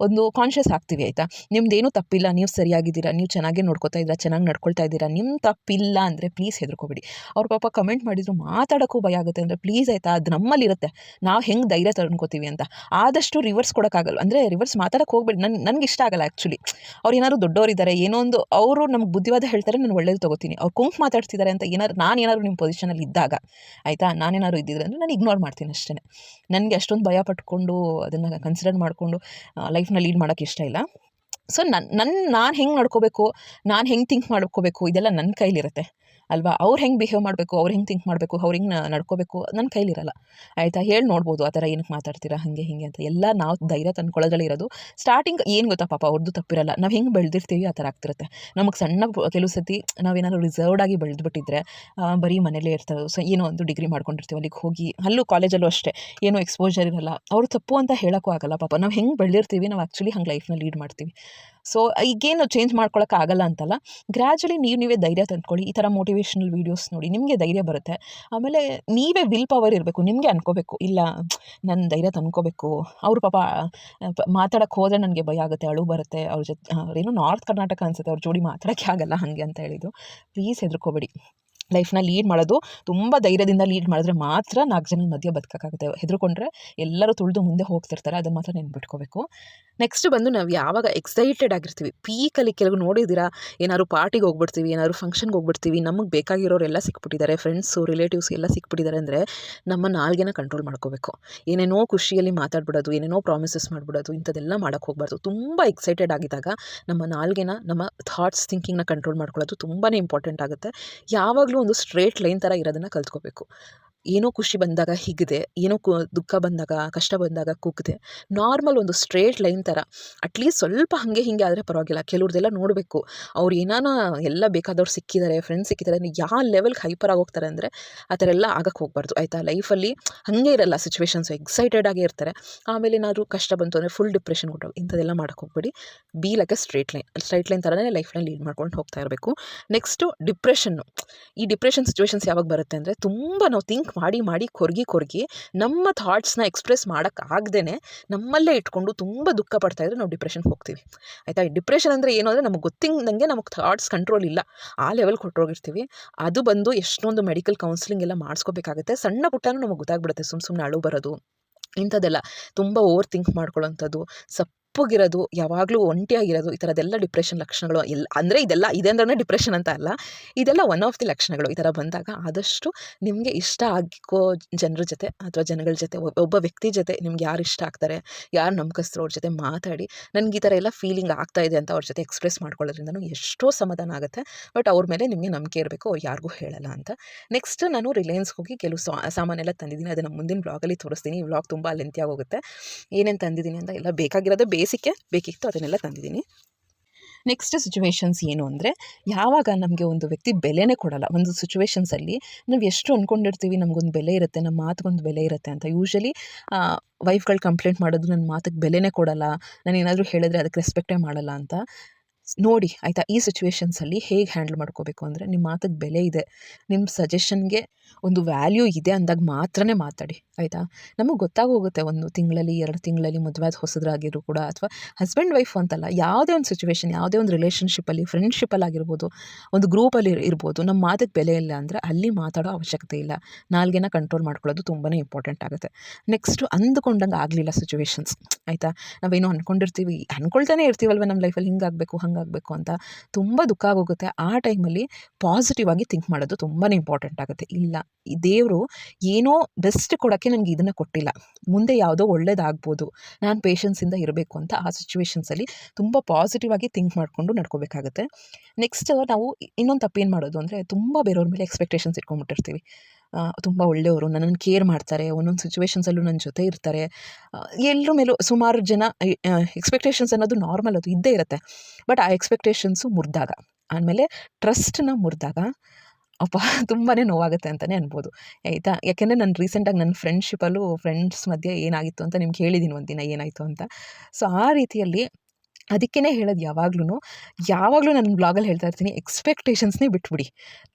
ಒಂದು ಕಾನ್ಷಿಯಸ್ ಆಗ್ತೀವಿ, ಆಯಿತಾ? ನಿಮ್ದೇನೂ ತಪ್ಪಿಲ್ಲ, ನೀವು ಸರಿಯಾಗಿದ್ದೀರಾ, ನೀವು ಚೆನ್ನಾಗೇ ನೋಡ್ಕೊತಾ ಇದ್ದೀರಾ, ಚೆನ್ನಾಗಿ ನಡ್ಕೊಳ್ತಾ ಇದ್ದೀರಾ ನಿಮ್ಮ ತಪ್ಪಿಲ್ಲ ಅಂದರೆ ಪ್ಲೀಸ್ ಹೆದರ್ಕೋಬೇಡಿ. ಅವ್ರ ಪಾಪ ಕಮೆಂಟ್ ಮಾಡಿದ್ರು ಮಾತಾಡೋಕ್ಕೂ ಭಯ ಆಗುತ್ತೆ ಅಂದರೆ ಪ್ಲೀಸ್ ಆಯಿತಾ, ಅದು ನಮ್ಮಲ್ಲಿರುತ್ತೆ. ನಾವು ಹೆಂಗೆ ಧೈರ್ಯ ತಂದ್ಕೋತೀವಿ ಅಂತ. ಆದಷ್ಟು ರಿವರ್ಸ್ ಕೊಡೋಕ್ಕಾಗಲ್ಲ ಅಂದರೆ ರಿವರ್ಸ್ ಮಾತಾಡೋಕ್ಕೆ ಹೋಗ್ಬೇಡಿ. ನನ್ನ ನನಗೆ ಇಷ್ಟ ಆಗಲ್ಲ ಆ್ಯಕ್ಚುಲಿ ಅವ್ರು ಏನಾದ್ರು ದೊಡ್ಡವರಿದ್ದಾರೆ, ಏನೋ ಒಂದು ಅವರು ನಮ್ಗೆ ಬುದ್ಧಿವಾದ ಹೇಳ್ತಾರೆ, ನಾನು ಒಳ್ಳೇದು ತೊಗೋತೀನಿ. ಅವ್ರು ಕುಂಕು ಮಾತಾಡ್ತಿದ್ದಾರೆ ಅಂತ ಏನಾದ್ರು ನಾನು ಏನಾದ್ರು ನಿಮ್ಮ ಪೊಸಿಷನಲ್ಲಿ ಇದ್ದಾಗ, ಆಯಿತಾ? ನಾನೇನಾದ್ರು ಇದ್ದಿದ್ರೆ ಅಂದರೆ ನಾನು ಇಗ್ನೋರ್ ಮಾಡ್ತೀನಿ ಅಷ್ಟೇ. ನನಗೆ ಅಷ್ಟೊಂದು ಭಯ ಪಟ್ಕೊಂಡು ಅದನ್ನು ಕನ್ಸಿಡರ್ ಮಾಡಿಕೊಂಡು ಲೈಫ್ನ ಲೀಡ್ ಮಾಡೋಕ್ಕೆ ಇಷ್ಟ ಇಲ್ಲ. ಸೊ ನನ್ನ ನನ್ನ ನಾನು ಹೆಂಗೆ ನಡ್ಕೋಬೇಕು? ನಾನು ಹೆಂಗೆ ಥಿಂಕ್ ಮಾಡ್ಕೋಬೇಕು? ಇದೆಲ್ಲ ನನ್ನ ಕೈಲಿರುತ್ತೆ. ಅಲ್ವಾ? ಅವ್ರು ಹೆಂಗೆ ಬಿಹೇವ್ ಮಾಡಬೇಕು, ಅವ್ರು ಹೆಂಗೆ ಥಿಂಕ್ ಮಾಡಬೇಕು, ಅವ್ರು ಹೆಂಗೆ ನಡ್ಕೋಬೇಕು ನನ್ನ ಕೈಲಿರಲ್ಲ. ಆಯಿತಾ? ಹೇಳಿ ನೋಡ್ಬೋದು ಆ ಥರ ಏನಕ್ಕೆ ಮಾತಾಡ್ತೀರಾ? ಹಾಗೆ, ಹೀಗೆ ಅಂತ. ಎಲ್ಲ ನಾವು ಧೈರ್ಯ ತಂದ್ಕೊಳ್ಳೋದ್ರಲ್ಲಿ ಇರೋದು ಸ್ಟಾರ್ಟಿಂಗ್ ಏನು ಗೊತ್ತಾ ಪಾಪ? ಅವ್ರದ್ದು ತಪ್ಪಿರಲ್ಲ. ನಾವು ಹೆಂಗೆ ಬೆಳೆದಿರ್ತೀವಿ ಆ ಥರ ಆಗ್ತಿರುತ್ತೆ. ನಮಗೆ ಸಣ್ಣ ಕೆಲವು ಸತಿ ನಾವೇನಾದ್ರು ರಿಸರ್ವ್ಡ್ ಆಗಿ ಬೆಳೆದ್ಬಿಟ್ಟಿದ್ರೆ ಬರೀ ಮನೇಲೇ ಇರ್ತಾರೆ ಸೊ ಏನೋ ಒಂದು ಡಿಗ್ರಿ ಮಾಡ್ಕೊಂಡಿರ್ತೀವಿ. ಅಲ್ಲಿಗೆ ಹೋಗಿ, ಅಲ್ಲೂ ಕಾಲೇಜಲ್ಲೂ ಅಷ್ಟೇ. ಏನೋ ಎಕ್ಸ್ಪೋಜರ್ ಇರಲ್ಲ. ಅವ್ರು ತಪ್ಪು ಅಂತ ಹೇಳೋಕ್ಕೂ ಆಗಲ್ಲ ಪಾಪ. ನಾವು ಹೆಂಗೆ ಬೆಳೆದಿರ್ತೀವಿ, ನಾವು ಆ್ಯಕ್ಚುಲಿ ಹಂಗೆ ಲೈಫ್ನ ಲೀಡ್ ಮಾಡ್ತೀವಿ. ಸೊ ಈಗೇನು ಚೇಂಜ್ ಮಾಡ್ಕೊಳಕ್ಕೆ ಆಗಲ್ಲ ಅಂತಲ್ಲ ಗ್ರ್ಯಾಜುಲಿ ನೀವು ನೀವೇ ಧೈರ್ಯ ತಂದ್ಕೊಳ್ಳಿ, ಈ ಥರ ಮೋಟಿವೇಶ್ನಲ್ ವೀಡಿಯೋಸ್ ನೋಡಿ ನಿಮಗೆ ಧೈರ್ಯ ಬರುತ್ತೆ. ಆಮೇಲೆ ನೀವೇ ವಿಲ್ ಪವರ್ ಇರಬೇಕು, ನಿಮಗೆ ಅನ್ಕೋಬೇಕು, ಇಲ್ಲ ನನ್ನ ಧೈರ್ಯ ತಂದ್ಕೋಬೇಕು, ಅವರು ಪಾಪ ಮಾತಾಡೋಕ್ಕೆ ಹೋದರೆ ನನಗೆ ಭಯ ಆಗುತ್ತೆ, ಅಳು ಬರುತ್ತೆ, ಅವ್ರ ಜೊತೆ ಅವ್ರೇನೋ ನಾರ್ತ್ ಕರ್ನಾಟಕ ಅನ್ಸುತ್ತೆ, ಅವ್ರ ಜೋಡಿ ಮಾತಾಡೋಕ್ಕೆ ಆಗಲ್ಲ ಹಾಗೆ ಅಂತ ಹೇಳಿದ್ದು. ಪ್ಲೀಸ್ ಹೆದರ್ಕೋಬೇಡಿ. ಲೈಫ್ನ ಲೀಡ್ ಮಾಡೋದು ತುಂಬ ಧೈರ್ಯದಿಂದ ಲೀಡ್ ಮಾಡಿದ್ರೆ ಮಾತ್ರ ನಾಲ್ಕು ಜನದ ಮಧ್ಯೆ ಬದುಕೋಕ್ಕಾಗುತ್ತೆ. ಹೆದರ್ಕೊಂಡ್ರೆ ಎಲ್ಲರೂ ತುಳಿದು ಮುಂದೆ ಹೋಗ್ತಿರ್ತಾರೆ ಅದನ್ನು ಮಾತ್ರ ನೆನ್ಪಿಟ್ಕೋಬೇಕು. ನೆಕ್ಸ್ಟ್ ಬಂದು ನಾವು ಯಾವಾಗ ಎಕ್ಸೈಟೆಡ್ ಆಗಿರ್ತೀವಿ ಪೀಕಲ್ಲಿ ಕೆಲವು ನೋಡಿದ್ದೀರಾ, ಏನಾದ್ರು ಪಾರ್ಟಿಗೆ ಹೋಗ್ಬಿಡ್ತೀವಿ, ಏನಾದ್ರು ಫಂಕ್ಷನ್ಗೆ ಹೋಗ್ಬಿಡ್ತೀವಿ, ನಮಗೆ ಬೇಕಾಗಿರೋರೆಲ್ಲ ಸಿಕ್ಬಿಟ್ಟಿದ್ದಾರೆ ಫ್ರೆಂಡ್ಸು ರಿಲೇಟಿವ್ಸ್ ಎಲ್ಲ ಸಿಕ್ಬಿಟ್ಟಿದ್ದಾರೆ ಅಂದರೆ ನಮ್ಮ ನಾಲ್ಗೆನ ಕಂಟ್ರೋಲ್ ಮಾಡ್ಕೋಬೇಕು. ಏನೇನೋ ಖುಷಿಯಲ್ಲಿ ಮಾತಾಡ್ಬಿಡೋದು, ಏನೇನೋ ಪ್ರಾಮಿಸಸ್ ಮಾಡ್ಬಿಡೋದು, ಇಂಥದ್ದೆಲ್ಲ ಮಾಡೋಕ್ಕೆ ಹೋಗ್ಬಾರ್ದು. ತುಂಬ ಎಕ್ಸೈಟೆಡ್ ಆಗಿದ್ದಾಗ ನಮ್ಮ ನಾಲ್ಗೆನ, ನಮ್ಮ ಥಾಟ್ಸ್ ಥಿಂಕಿಂಗ್ನ ಕಂಟ್ರೋಲ್ ಮಾಡ್ಕೊಳ್ಳೋದು ತುಂಬಾ ಇಂಪಾರ್ಟೆಂಟ್ ಆಗುತ್ತೆ. ಯಾವಾಗಲೂ ಒಂದು ಸ್ಟ್ರೇಟ್ ಲೈನ್ ಥರ ಇರೋದನ್ನು ಕಲ್ತ್ಕೋಬೇಕು. ಏನೋ ಖುಷಿ ಬಂದಾಗ ಹಿಗ್ದೆ, ಏನೋ ಕು, ದುಃಖ ಬಂದಾಗ, ಕಷ್ಟ ಬಂದಾಗ ಕುಗ್ದೆ. ನಾರ್ಮಲ್ ಒಂದು ಸ್ಟ್ರೇಟ್ ಲೈನ್ ಥರ ಅಟ್ಲೀಸ್ಟ್ ಸ್ವಲ್ಪ ಹಾಗೆ ಹೀಗೆ ಆದರೆ ಪರವಾಗಿಲ್ಲ. ಕೆಲವ್ರದ್ದೆಲ್ಲ ನೋಡಬೇಕು. ಅವ್ರು ಏನಾನ ಎಲ್ಲ ಬೇಕಾದವ್ರು ಸಿಕ್ಕಿದ್ದಾರೆ ಫ್ರೆಂಡ್ಸ್ ಸಿಕ್ಕಿದ್ದಾರೆ ಯಾವ ಲೆವೆಲ್ಗೆ ಹೈಪರ್ ಆಗೋಗ್ತಾರೆ ಅಂದರೆ ಆ ಥರ ಎಲ್ಲ ಆಗಕ್ಕೆ ಹೋಗ್ಬಾರ್ದು. ಆಯಿತಾ? ಲೈಫಲ್ಲಿ ಹಾಗೆ ಇರಲ್ಲ ಸಿಚುವೇಶನ್ಸ್ ಎಕ್ಸೈಟೆಡ್ ಆಗೇ ಇರ್ತಾರೆ. ಆಮೇಲೆ ಏನಾದರೂ ಕಷ್ಟ ಬಂತು ಅಂದರೆ ಫುಲ್ ಡಿಪ್ರೆಷನ್ ಕೊಟ್ಟು ಇಂಥದ್ದೆಲ್ಲ ಮಾಡಕ್ಕೆ ಹೋಗ್ಬೇಡಿ. Be like a straight line straight line ಥರನೇ ಲೈಫ್ನಲ್ಲಿ ಲೀಡ್ ಮಾಡ್ಕೊಂಡು ಹೋಗ್ತಾ ಇರಬೇಕು. ನೆಕ್ಸ್ಟು ಡಿಪ್ರೆಷನ್ನು ಈ ಡಿಪ್ರೆಷನ್ ಸಿಚುವೇಶನ್ಸ್ ಯಾವಾಗ ಬರುತ್ತೆ ಅಂದರೆ ತುಂಬ ನಾವು ಥಿಂಕ್ ಮಾಡಿ ಮಾಡಿ, ಕೊರಗಿ ಕೊರಗಿ ನಮ್ಮ ಥಾಟ್ಸ್ನ ಎಕ್ಸ್ಪ್ರೆಸ್ ಮಾಡೋಕ್ಕಾಗ್ದೇ ನಮ್ಮಲ್ಲೇ ಇಟ್ಕೊಂಡು ತುಂಬ ದುಃಖ ಪಡ್ತಾ ಇದ್ರೆ ನಾವು ಡಿಪ್ರೆಷನ್ಗೆ ಹೋಗ್ತೀವಿ. ಆಯಿತಾ? ಡಿಪ್ರೆಷನ್ ಅಂದರೆ ಏನು ಅಂದರೆ ನಮಗೆ ಗೊತ್ತಿಂಗ್ದಂಗೆ ನಮಗೆ ಥಾಟ್ಸ್ ಕಂಟ್ರೋಲ್ ಇಲ್ಲ. ಆ ಲೆವೆಲ್ ಕೊಟ್ಟೋಗಿರ್ತೀವಿ ಅದು ಬಂದು ಎಷ್ಟೊಂದು ಮೆಡಿಕಲ್ ಕೌನ್ಸಿಲಿಂಗ್ ಎಲ್ಲ ಮಾಡಿಸ್ಕೋಬೇಕಾಗುತ್ತೆ. ಸಣ್ಣ ಪುಟ್ಟನೂ ನಮಗೆ ಗೊತ್ತಾಗ್ಬಿಡುತ್ತೆ ಸುಮ್ಮ ಸುಮ್ಮನೆ ಅಳು ಬರೋದು. ಇಂಥದ್ದೆಲ್ಲ ತುಂಬ ಓವರ್ ಥಿಂಕ್ ಮಾಡ್ಕೊಳ್ಳೋಂಥದ್ದು ಸಪ್ಪಗಿರೋದು ಯಾವಾಗಲೂ ಒಂಟಿಯಾಗಿರೋದು, ಈ ಥರದ್ದೆಲ್ಲ ಡಿಪ್ರೆಷನ್ ಲಕ್ಷಣಗಳು ಎಲ್ಲ ಅಂದರೆ ಇದೆಲ್ಲ ಇದೆ ಅಂದ್ರೆ ಡಿಪ್ರೆಷನ್ ಅಂತ ಅಲ್ಲ, ಇದೆಲ್ಲ ಒನ್ ಆಫ್ ದಿ ಲಕ್ಷಣಗಳು ಈ ಥರ ಬಂದಾಗ. ಆದಷ್ಟು ನಿಮಗೆ ಇಷ್ಟ ಆಗಿಕೋ ಜನರ ಜೊತೆ ಅಥವಾ ಜನಗಳ ಜೊತೆ ಒಬ್ಬ ವ್ಯಕ್ತಿ ಜೊತೆ ನಿಮ್ಗೆ ಯಾರು ಇಷ್ಟ ಆಗ್ತಾರೆ, ಯಾರು ನಂಬಿಕಸ್ತರು ಅವ್ರ ಜೊತೆ ಮಾತಾಡಿ, ನನಗೆ ಈ ಥರ ಎಲ್ಲ ಫೀಲಿಂಗ್ ಆಗ್ತಾ ಇದೆ ಅಂತ ಅವ್ರ ಜೊತೆ ಎಕ್ಸ್ಪ್ರೆಸ್ ಮಾಡ್ಕೊಳ್ಳೋದ್ರಿಂದನೂ ಎಷ್ಟೋ ಸಮಾಧಾನ ಆಗುತ್ತೆ. ಬಟ್ ಅವ್ರ ಮೇಲೆ ನಿಮಗೆ ನಂಬಿಕೆ ಇರಬೇಕು ಯಾರಿಗೂ ಹೇಳಲ್ಲ ಅಂತ. ನೆಕ್ಸ್ಟ್ ನಾನು ರಿಲಯನ್ಸ್ಗೆ ಹೋಗಿ ಕೆಲವು ಸಾಮಾನೆಲ್ಲ ತಂದಿದ್ದೀನಿ, ಅದನ್ನು ಮುಂದಿನ ಬ್ಲಾಗಲ್ಲಿ ತೋರಿಸ್ತೀನಿ. ಈ ವ್ಲಾಗ್ ತುಂಬ ಲೆಂತಿಯಾಗಿ ಹೋಗುತ್ತೆ. ಏನೇನು ತಂದಿದ್ದೀನಿ ಅಂತ ಎಲ್ಲ ಬೇಕಾಗಿರೋದೇ ಬೇಸಿಕ್ ಬೇಸಿಕ್ಕೆ ಬೇಕಿತ್ತು ಅದನ್ನೆಲ್ಲ ತಂದಿದ್ದೀನಿ. ನೆಕ್ಸ್ಟ್ ಸಿಚುವೇಶನ್ಸ್ ಏನು ಅಂದರೆ, ಯಾವಾಗ ನಮಗೆ ಒಂದು ವ್ಯಕ್ತಿ ಬೆಲೆನೇ ಕೊಡಲ್ಲ, ಒಂದು ಸಿಚುವೇಶನ್ಸಲ್ಲಿ ನಾವು ಎಷ್ಟು ಅಂದ್ಕೊಂಡಿರ್ತೀವಿ ನಮಗೊಂದು ಬೆಲೆ ಇರುತ್ತೆ ನಮ್ಮ ಮಾತಿಗೊಂದು ಬೆಲೆ ಇರುತ್ತೆ ಅಂತ. ಯೂಶ್ವಲಿ ವೈಫ್ಗಳು ಕಂಪ್ಲೇಂಟ್ ಮಾಡೋದು ನನ್ನ ಮಾತಿಗೆ ಬೆಲೆನೇ ಕೊಡಲ್ಲ, ನಾನು ಏನಾದರೂ ಹೇಳಿದ್ರೆ ಅದಕ್ಕೆ ರೆಸ್ಪೆಕ್ಟೇ ಮಾಡಲ್ಲ ಅಂತ. ನೋಡಿ, ಆಯಿತಾ? ಈ ಸಿಚುವೇಷನ್ಸಲ್ಲಿ ಹೇಗೆ ಹ್ಯಾಂಡಲ್ ಮಾಡ್ಕೋಬೇಕು ಅಂದರೆ ನಿಮ್ಮ ಮಾತಿಗೆ ಬೆಲೆ ಇದೆ. ನಿಮ್ಮ ಸಜೆಷನ್ಗೆ ಒಂದು ವ್ಯಾಲ್ಯೂ ಇದೆ ಅಂದಾಗ ಮಾತ್ರನೇ ಮಾತಾಡಿ, ಆಯಿತಾ? ನಮಗೆ ಗೊತ್ತಾಗೋಗುತ್ತೆ ಒಂದು ತಿಂಗಳಲ್ಲಿ, ಎರಡು ತಿಂಗಳಲ್ಲಿ ಮದುವೆ ಹೊಸದ್ರಾಗಿರೋ ಕೂಡ ಅಥವಾ ಹಸ್ಬೆಂಡ್ ವೈಫ್ ಅಂತಲ್ಲ, ಯಾವುದೇ ಒಂದು ಸಿಚುವೇಶನ್ ಯಾವುದೇ ಒಂದು ರಿಲೇಷನ್ಶಿಪ್ಪಲ್ಲಿ ಫ್ರೆಂಡ್ಶಿಪ್ಪಲ್ಲಿ ಆಗಿರ್ಬೋದು, ಒಂದು ಗ್ರೂಪಲ್ಲಿ ಇರ್ಬೋದು ನಮ್ಮ ಮಾತಿಗೆ ಬೆಲೆ ಇಲ್ಲ ಅಂದರೆ ಅಲ್ಲಿ ಮಾತಾಡೋ ಅವಶ್ಯಕತೆ ಇಲ್ಲ. ನಾಲ್ಗೆನ ಕಂಟ್ರೋಲ್ ಮಾಡ್ಕೊಳ್ಳೋದು ತುಂಬಾ ಇಂಪಾರ್ಟೆಂಟ್ ಆಗುತ್ತೆ. ನೆಕ್ಸ್ಟು ಅಂದ್ಕೊಂಡಂಗೆ ಆಗಲಿಲ್ಲ ಸಿಚುವೇಷನ್ಸ್ ಆಯಿತಾ? ನಾವೇನೋ ಅಂದ್ಕೊಂಡಿರ್ತೀವಿ ಅಂದ್ಕೊಳ್ತಾನೆ ಇರ್ತೀವಲ್ವ ನಮ್ಮ ಲೈಫಲ್ಲಿ ಹಿಂಗಾಗಬೇಕು ಹಂಗಾಗಬೇಕು ಅಂತ ತುಂಬ ದುಃಖ ಆಗೋಗುತ್ತೆ. ಆ ಟೈಮಲ್ಲಿ ಪಾಸಿಟಿವ್ ಆಗಿ ಥಿಂಕ್ ಮಾಡೋದು ತುಂಬಾ ಇಂಪಾರ್ಟೆಂಟ್ ಆಗುತ್ತೆ. ಇಲ್ಲ, ಈ ದೇವರು ಏನೋ ಬೆಸ್ಟ್ ಕೊಡೋಕ್ಕೆ ನನಗೆ ಇದನ್ನು ಕೊಟ್ಟಿಲ್ಲ. ಮುಂದೆ ಯಾವುದೋ ಒಳ್ಳೇದಾಗ್ಬೋದು. ನಾನು ಪೇಷನ್ಸಿಂದ ಇರಬೇಕು ಅಂತ ಆ ಸಿಚುವೇಶನ್ಸಲ್ಲಿ ತುಂಬ ಪಾಸಿಟಿವ್ ಆಗಿ ಥಿಂಕ್ ಮಾಡಿಕೊಂಡು ನಡ್ಕೋಬೇಕಾಗುತ್ತೆ. ನೆಕ್ಸ್ಟ್ ನಾವು ಇನ್ನೊಂದು ತಪ್ಪೇನು ಮಾಡೋದು ಅಂದರೆ ತುಂಬ ಬೇರೆಯವ್ರ ಮೇಲೆ ಎಕ್ಸ್ಪೆಕ್ಟೇಷನ್ಸ್ ಇಟ್ಕೊಂಡ್ಬಿಟ್ಟಿರ್ತೀವಿ. ತುಂಬ ಒಳ್ಳೆಯವರು, ನನ್ನನ್ನು ಕೇರ್ ಮಾಡ್ತಾರೆ, ಒಂದೊಂದು ಸಿಚುವೇಶನ್ಸಲ್ಲೂ ನನ್ನ ಜೊತೆ ಇರ್ತಾರೆ. ಎಲ್ಲರ ಮೇಲೂ ಸುಮಾರು ಜನ ಎಕ್ಸ್ಪೆಕ್ಟೇಷನ್ಸ್ ಅನ್ನೋದು ನಾರ್ಮಲ್ ಅದು, ಇದ್ದೇ ಇರುತ್ತೆ. ಬಟ್ ಆ ಎಕ್ಸ್ಪೆಕ್ಟೇಷನ್ಸು ಮುರಿದಾಗ. ಆಮೇಲೆ ಟ್ರಸ್ಟನ್ನ ಮುರಿದಾಗ, ಅಪ್ಪ ತುಂಬಾ ನೋವಾಗುತ್ತೆ ಅಂತಲೇ ಅನ್ಬೋದು. ಆಯಿತಾ? ಯಾಕೆಂದರೆ ನಾನು ರೀಸೆಂಟಾಗಿ ನನ್ನ ಫ್ರೆಂಡ್ಶಿಪ್ಪಲ್ಲೂ ಫ್ರೆಂಡ್ಸ್ ಮಧ್ಯೆ ಏನಾಗಿತ್ತು ಅಂತ ನಿಮ್ಗೆ ಹೇಳಿದ್ದೀನಿ ಒಂದಿನ ಏನಾಯಿತು ಅಂತ. ಸೊ ಆ ರೀತಿಯಲ್ಲಿ ಅದಕ್ಕೇ ಹೇಳೋದು ಯಾವಾಗ್ಲೂ ಯಾವಾಗಲೂ ನನ್ನ ಬ್ಲಾಗಲ್ಲಿ ಹೇಳ್ತಾ ಇರ್ತೀನಿ ಎಕ್ಸ್ಪೆಕ್ಟೇಷನ್ಸ್ನೇ ಬಿಟ್ಬಿಡಿ.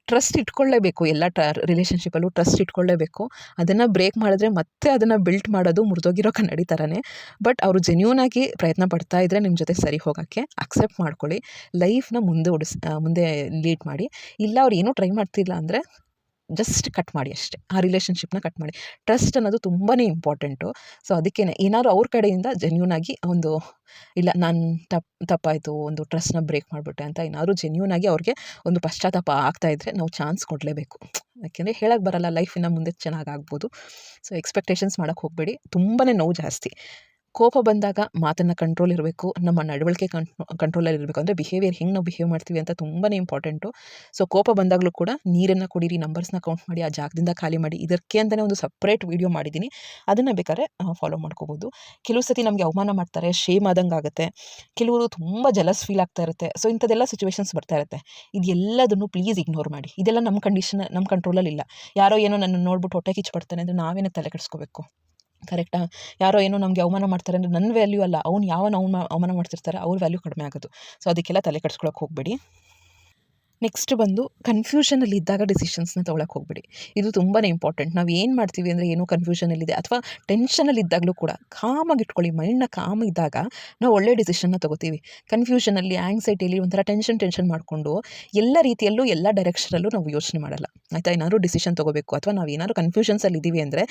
ಟ್ರಸ್ಟ್ ಇಟ್ಕೊಳ್ಳೇಬೇಕು, ಎಲ್ಲ ಟ ರಿಲೇಷನ್ಶಿಪ್ಪಲ್ಲೂ ಟ್ರಸ್ಟ್ ಇಟ್ಕೊಳ್ಳೇಬೇಕು. ಅದನ್ನು ಬ್ರೇಕ್ ಮಾಡಿದ್ರೆ ಮತ್ತೆ ಅದನ್ನು ಬಿಲ್ಟ್ ಮಾಡೋದು ಮುರಿದೋಗಿರೋ ಕನ್ನಡಿ ಥರನೇ ಬಟ್ ಅವರು ಜೆನ್ಯೂನಾಗಿ ಪ್ರಯತ್ನ ಪಡ್ತಾ ಇದ್ದರೆ ನಿಮ್ಮ ಜೊತೆ ಸರಿ ಹೋಗೋಕ್ಕೆ ಅಕ್ಸೆಪ್ಟ್ ಮಾಡ್ಕೊಳ್ಳಿ. ಲೈಫ್ನ ಮುಂದೆ ಉಡಿಸ್ ಮುಂದೆ ಲೀಡ್ ಮಾಡಿ. ಇಲ್ಲ ಅವ್ರು ಏನೂ ಟ್ರೈ ಮಾಡ್ತಿಲ್ಲ ಅಂದರೆ ಜಸ್ಟ್ ಕಟ್ ಮಾಡಿ ಅಷ್ಟೇ, ಆ ರಿಲೇಷನ್ಶಿಪ್ನ ಕಟ್ ಮಾಡಿ. ಟ್ರಸ್ಟ್ ಅನ್ನೋದು ತುಂಬಾ ಇಂಪಾರ್ಟೆಂಟು ಸೊ ಅದಕ್ಕೇ ಏನಾದರೂ ಅವ್ರ ಕಡೆಯಿಂದ ಜೆನ್ಯೂನ್ ಆಗಿ ಒಂದು, ಇಲ್ಲ ನಾನು ತಪ್ಪು ತಪ್ಪಾಯಿತು, ಒಂದು ಟ್ರಸ್ಟ್ನ ಬ್ರೇಕ್ ಮಾಡಿಬಿಟ್ಟೆ ಅಂತ ಏನಾದರೂ ಜೆನ್ಯೂನಾಗಿ ಅವ್ರಿಗೆ ಒಂದು ಪಶ್ಚಾತ್ತಾಪ ಆಗ್ತಾ ಇದ್ದರೆ ನಾವು ಚಾನ್ಸ್ ಕೊಡಲೇಬೇಕು. ಯಾಕೆಂದರೆ ಹೇಳಕ್ಕೆ ಬರಲ್ಲ ಲೈಫಿನ ಮುಂದೆ ಚೆನ್ನಾಗಿ ಆಗ್ಬೋದು. ಸೊ ಎಕ್ಸ್ಪೆಕ್ಟೇಷನ್ಸ್ ಮಾಡೋಕ್ಕೆ ಹೋಗಬೇಡಿ. ತುಂಬಾ ನೋವು ಜಾಸ್ತಿ. ಕೋಪ ಬಂದಾಗ ಮಾತನ್ನು ಕಂಟ್ರೋಲ್ ಇರಬೇಕು, ನಮ್ಮ ನಡವಳಿಕೆ ಕಂಟ್ರೋಲಲ್ಲಿ ಇರಬೇಕು. ಅಂದರೆ ಬಿಹೇವಿಯರ್ ಹೆಂಗೆ ನಾವು ಬಿಹೇವ್ ಮಾಡ್ತೀವಿ ಅಂತ ತುಂಬಾ ಇಂಪಾರ್ಟೆಂಟು ಸೊ ಕೋಪ ಬಂದಾಗಲೂ ಕೂಡ ನೀರನ್ನು ಕುಡೀರಿ ನಂಬರ್ಸ್ನ ಕೌಂಟ್ ಮಾಡಿ, ಆ ಜಾಗದಿಂದ ಖಾಲಿ ಮಾಡಿ, ಇದಕ್ಕೆ ಅಂತಲೇ ಒಂದು ಸಪ್ರೇಟ್ ವೀಡಿಯೋ ಮಾಡಿದ್ದೀನಿ. ಅದನ್ನು ಬೇಕಾದ್ರೆ ಫಾಲೋ ಮಾಡ್ಕೋಬೋದು. ಕೆಲವು ಸತಿ ನಮಗೆ ಅವಮಾನ ಮಾಡ್ತಾರೆ ಶೇಮ್ ಆದಂಗೆ ಆಗುತ್ತೆ. ಕೆಲವರು ತುಂಬ ಜಲಸ್ ಫೀಲ್ ಆಗ್ತಾ ಇರುತ್ತೆ. ಸೊ ಇಂಥದ್ದೆಲ್ಲ ಸಿಚುವೇಶನ್ಸ್ ಬರ್ತಾ ಇರುತ್ತೆ. ಇದೆಲ್ಲದನ್ನು ಪ್ಲೀಸ್ ಇಗ್ನೋರ್ ಮಾಡಿ. ಇದೆಲ್ಲ ನಮ್ಮ ಕಂಡೀಷನ್ ನಮ್ಮ ಕಂಟ್ರೋಲಲ್ಲಿ ಇಲ್ಲ. ಯಾರೋ ಏನೋ ನನ್ನ ನೋಡ್ಬಿಟ್ಟು ಹೊಟ್ಟೆ ಕಿಚ್ಚು ಪಡ್ತಾನೆ ಅಂದರೆ ನಾವೇನೇ ತಲೆ ಕೆಡಿಸ್ಕೋಬೇಕು. ಕರೆಕ್ಟಾ? ಯಾರೋ ಏನೋ ನಮಗೆ ಅವಮಾನ ಮಾಡ್ತಾರೆ ಅಂದರೆ ನನ್ನ ವ್ಯಾಲ್ಯೂ ಅಲ್ಲ. ಅವ್ನು ಯಾವನ ಅವ್ನ ಅವಮಾನ ಮಾಡ್ತಿರ್ತಾರೆ, ಅವ್ರ ವ್ಯಾಲ್ಯೂ ಕಡಿಮೆ ಆಗೋದು. ಸೊ ಅದಕ್ಕೆಲ್ಲ ತಲೆ ಕೆಡ್ಸ್ಕೊಳಕ್ಕೆ ಹೋಗಬೇಡಿ. ನೆಕ್ಸ್ಟ್ ಬಂದು ಕನ್ಫ್ಯೂಷನಲ್ಲಿ ಇದ್ದಾಗ ಡಿಸಿಷನ್ಸ್ನ ತೊಗೊಳಕ್ಕೆ ಹೋಗ್ಬೇಡಿ. ಇದು ತುಂಬಾ ಇಂಪಾರ್ಟೆಂಟ್ ನಾವು ಏನು ಮಾಡ್ತೀವಿ ಅಂದರೆ ಏನೋ ಕನ್ಫ್ಯೂಷನಲ್ಲಿದೆ ಅಥವಾ ಟೆನ್ಷನಲ್ಲಿದ್ದಾಗಲೂ ಕೂಡ ಕಾಮಾಗಿ ಇಟ್ಕೊಳ್ಳಿ. ಮೈಂಡ್ನ ಕಾಮ್ ಇದ್ದಾಗ ನಾವು ಒಳ್ಳೆ ಡಿಸಿಷನ್ನ ತೊಗೋತೀವಿ. ಕನ್ಫ್ಯೂಷನಲ್ಲಿ ಆ್ಯಂಗ್ಸೈಟಿಯಲ್ಲಿ ಒಂಥರ ಟೆನ್ಷನ್ ಟೆನ್ಷನ್ ಮಾಡಿಕೊಂಡು ಎಲ್ಲ ರೀತಿಯಲ್ಲೂ, ಎಲ್ಲ ಡೈರೆಕ್ಷನಲ್ಲೂ ನಾವು ಯೋಚನೆ ಮಾಡಲ್ಲ. ಆಯಿತಾ? ಏನಾದರೂ ಡಿಸಿಷನ್ ತೊಗೋಬೇಕು. ಅಥವಾ ನಾವು ಏನಾದರೂ ಕನ್ಫ್ಯೂಷನ್ಸಲ್ಲಿ ಇದ್ದೀವಿ ಅಂದರೆ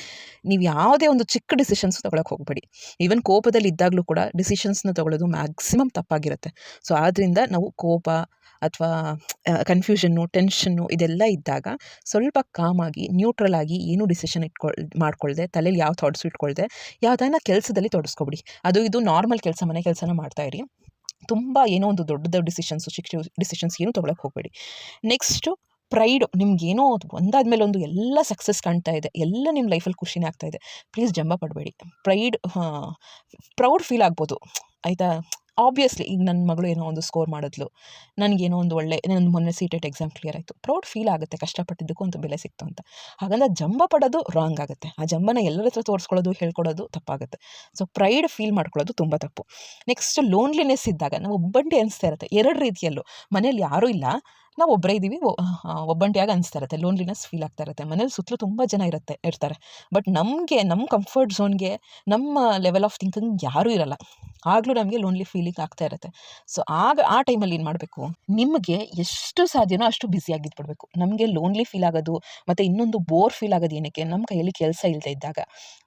ನೀವು ಯಾವುದೇ ಒಂದು ಚಿಕ್ಕ ಡಿಸಿಷನ್ಸ್ ತೊಗೊಳಕ್ಕೆ ಹೋಗಬೇಡಿ. ಈವನ್ ಕೋಪದಲ್ಲಿ ಇದ್ದಾಗಲೂ ಕೂಡ ಡಿಸಿಷನ್ಸ್ನ ತೊಗೊಳ್ಳೋದು ಮ್ಯಾಕ್ಸಿಮಮ್ ತಪ್ಪಾಗಿರುತ್ತೆ. ಸೊ ಆದ್ದರಿಂದ ನಾವು ಕೋಪ ಅಥವಾ ಕನ್ಫ್ಯೂಷನ್ನು ಟೆನ್ಷನ್ನು ಇದೆಲ್ಲ ಇದ್ದಾಗ ಸ್ವಲ್ಪ ಕಾಮಾಗಿ ನ್ಯೂಟ್ರಲ್ ಆಗಿ ಏನೂ ಡಿಸಿಷನ್ ಇಟ್ಕೊಳ್, ಮಾಡ್ಕೊಳ್ದೆ ತಲೆಯಲ್ಲಿ ಯಾವ ಥಾಟ್ಸ್ ಇಟ್ಕೊಳ್ದೆ, ಯಾವುದನ್ನ ಕೆಲಸದಲ್ಲಿ ತೊಡಸ್ಕೊಬಿಡಿ. ಅದು ಇದು ನಾರ್ಮಲ್ ಕೆಲಸ, ಮನೆ ಕೆಲಸನ ಮಾಡ್ತಾ ಇರಿ. ತುಂಬ ಏನೋ ಒಂದು ದೊಡ್ಡ ದೊಡ್ಡ ಡಿಸಿಷನ್ಸು ಶಿಕ್ಷ ಡಿಸಿಷನ್ಸ್ ಏನೂ ತೊಗೊಳಕ್ಕೆ ಹೋಗಬೇಡಿ. ನೆಕ್ಸ್ಟು ಪ್ರೈಡು ನಿಮ್ಗೇನೋ ಒಂದಾದ್ಮೇಲೆ ಒಂದು ಎಲ್ಲ ಸಕ್ಸಸ್ ಕಾಣ್ತಾ ಇದೆ, ಎಲ್ಲ ನಿಮ್ಮ ಲೈಫಲ್ಲಿ ಖುಷಿನೇ ಆಗ್ತಾ ಇದೆ. ಪ್ಲೀಸ್ ಜಂಬ ಪಡಬೇಡಿ. ಪ್ರೈಡ್ ಪ್ರೌಡ್ ಫೀಲ್ ಆಗ್ಬೋದು. ಆಯಿತಾ? ಆಬ್ವಿಯಸ್ಲಿ ಈಗ ನನ್ನ ಮಗಳು ಏನೋ ಒಂದು ಸ್ಕೋರ್ ಮಾಡಿದ್ಲು. ನನಗೇನೋ ಒಂದು ಒಳ್ಳೆ ನನ್ನ ಮೊನ್ನೆ ಸಿ ಟೆಟ್ ಎಕ್ಸಾಮ್ ಕ್ಲಿಯರ್ ಆಯಿತು. ಪ್ರೌಡ್ ಫೀಲ್ ಆಗುತ್ತೆ, ಕಷ್ಟಪಟ್ಟಿದ್ದಕ್ಕೂ ಒಂದು ಬೆಲೆ ಸಿಕ್ತು ಅಂತ. ಹಾಗಂದ್ರೆ ಜಂಬ ಪಡೋದು ರಾಂಗ್ ಆಗುತ್ತೆ. ಆ ಜಂಬನ ಎಲ್ಲರ ಹತ್ರ ತೋರಿಸ್ಕೊಳ್ಳೋದು, ಹೇಳ್ಕೊಡೋದು ತಪ್ಪಾಗುತ್ತೆ. ಸೊ ಪ್ರೈಡ್ ಫೀಲ್ ಮಾಡ್ಕೊಳ್ಳೋದು ತುಂಬ ತಪ್ಪು. ನೆಕ್ಸ್ಟ್ ಲೋನ್ಲಿನೆಸ್ ಇದ್ದಾಗ ನಾವು ಒಬ್ಬಂಟಿ ಅನಿಸ್ತಾ ಇರುತ್ತೆ. ಎರಡು ರೀತಿಯಲ್ಲೂ. ಮನೇಲಿ ಯಾರೂ ಇಲ್ಲ. ನಾವು ಒಬ್ಬರೇ ಇದ್ದೀವಿ ಒಬ್ಬಂಟಿಯಾಗಿ ಅನಿಸ್ತಾ ಇರುತ್ತೆ ಲೋನ್ಲಿನೆಸ್ ಫೀಲ್ ಆಗ್ತಾ ಇರುತ್ತೆ. ಮನೇಲಿ ಸುತ್ತಲೂ ತುಂಬ ಜನ ಇರುತ್ತೆ, ಇರ್ತಾರೆ. ಬಟ್ ನಮಗೆ ನಮ್ಮ ಕಂಫರ್ಟ್ ಝೋನ್ಗೆ ನಮ್ಮ ಲೆವೆಲ್ ಆಫ್ ಥಿಂಕಿಂಗ್ ಯಾರೂ ಇರಲ್ಲ. ಆಗಲೂ ನಮಗೆ ಲೋನ್ಲಿ ಫೀಲಿಂಗ್ ಆಗ್ತಾ ಇರುತ್ತೆ. ಸೊ ಆಗ, ಆ ಟೈಮಲ್ಲಿ ಏನು ಮಾಡಬೇಕು? ನಿಮಗೆ ಎಷ್ಟು ಸಾಧ್ಯನೋ ಅಷ್ಟು ಬ್ಯುಸಿಯಾಗಿದ್ಬಿಡ್ಬೇಕು ನಮಗೆ ಲೋನ್ಲಿ ಫೀಲ್ ಆಗೋದು, ಮತ್ತು ಇನ್ನೊಂದು ಬೋರ್ ಫೀಲ್ ಆಗೋದು ಏನಕ್ಕೆ? ನಮ್ಮ ಕೈಯಲ್ಲಿ ಕೆಲಸ ಇಲ್ಲದೆ ಇದ್ದಾಗ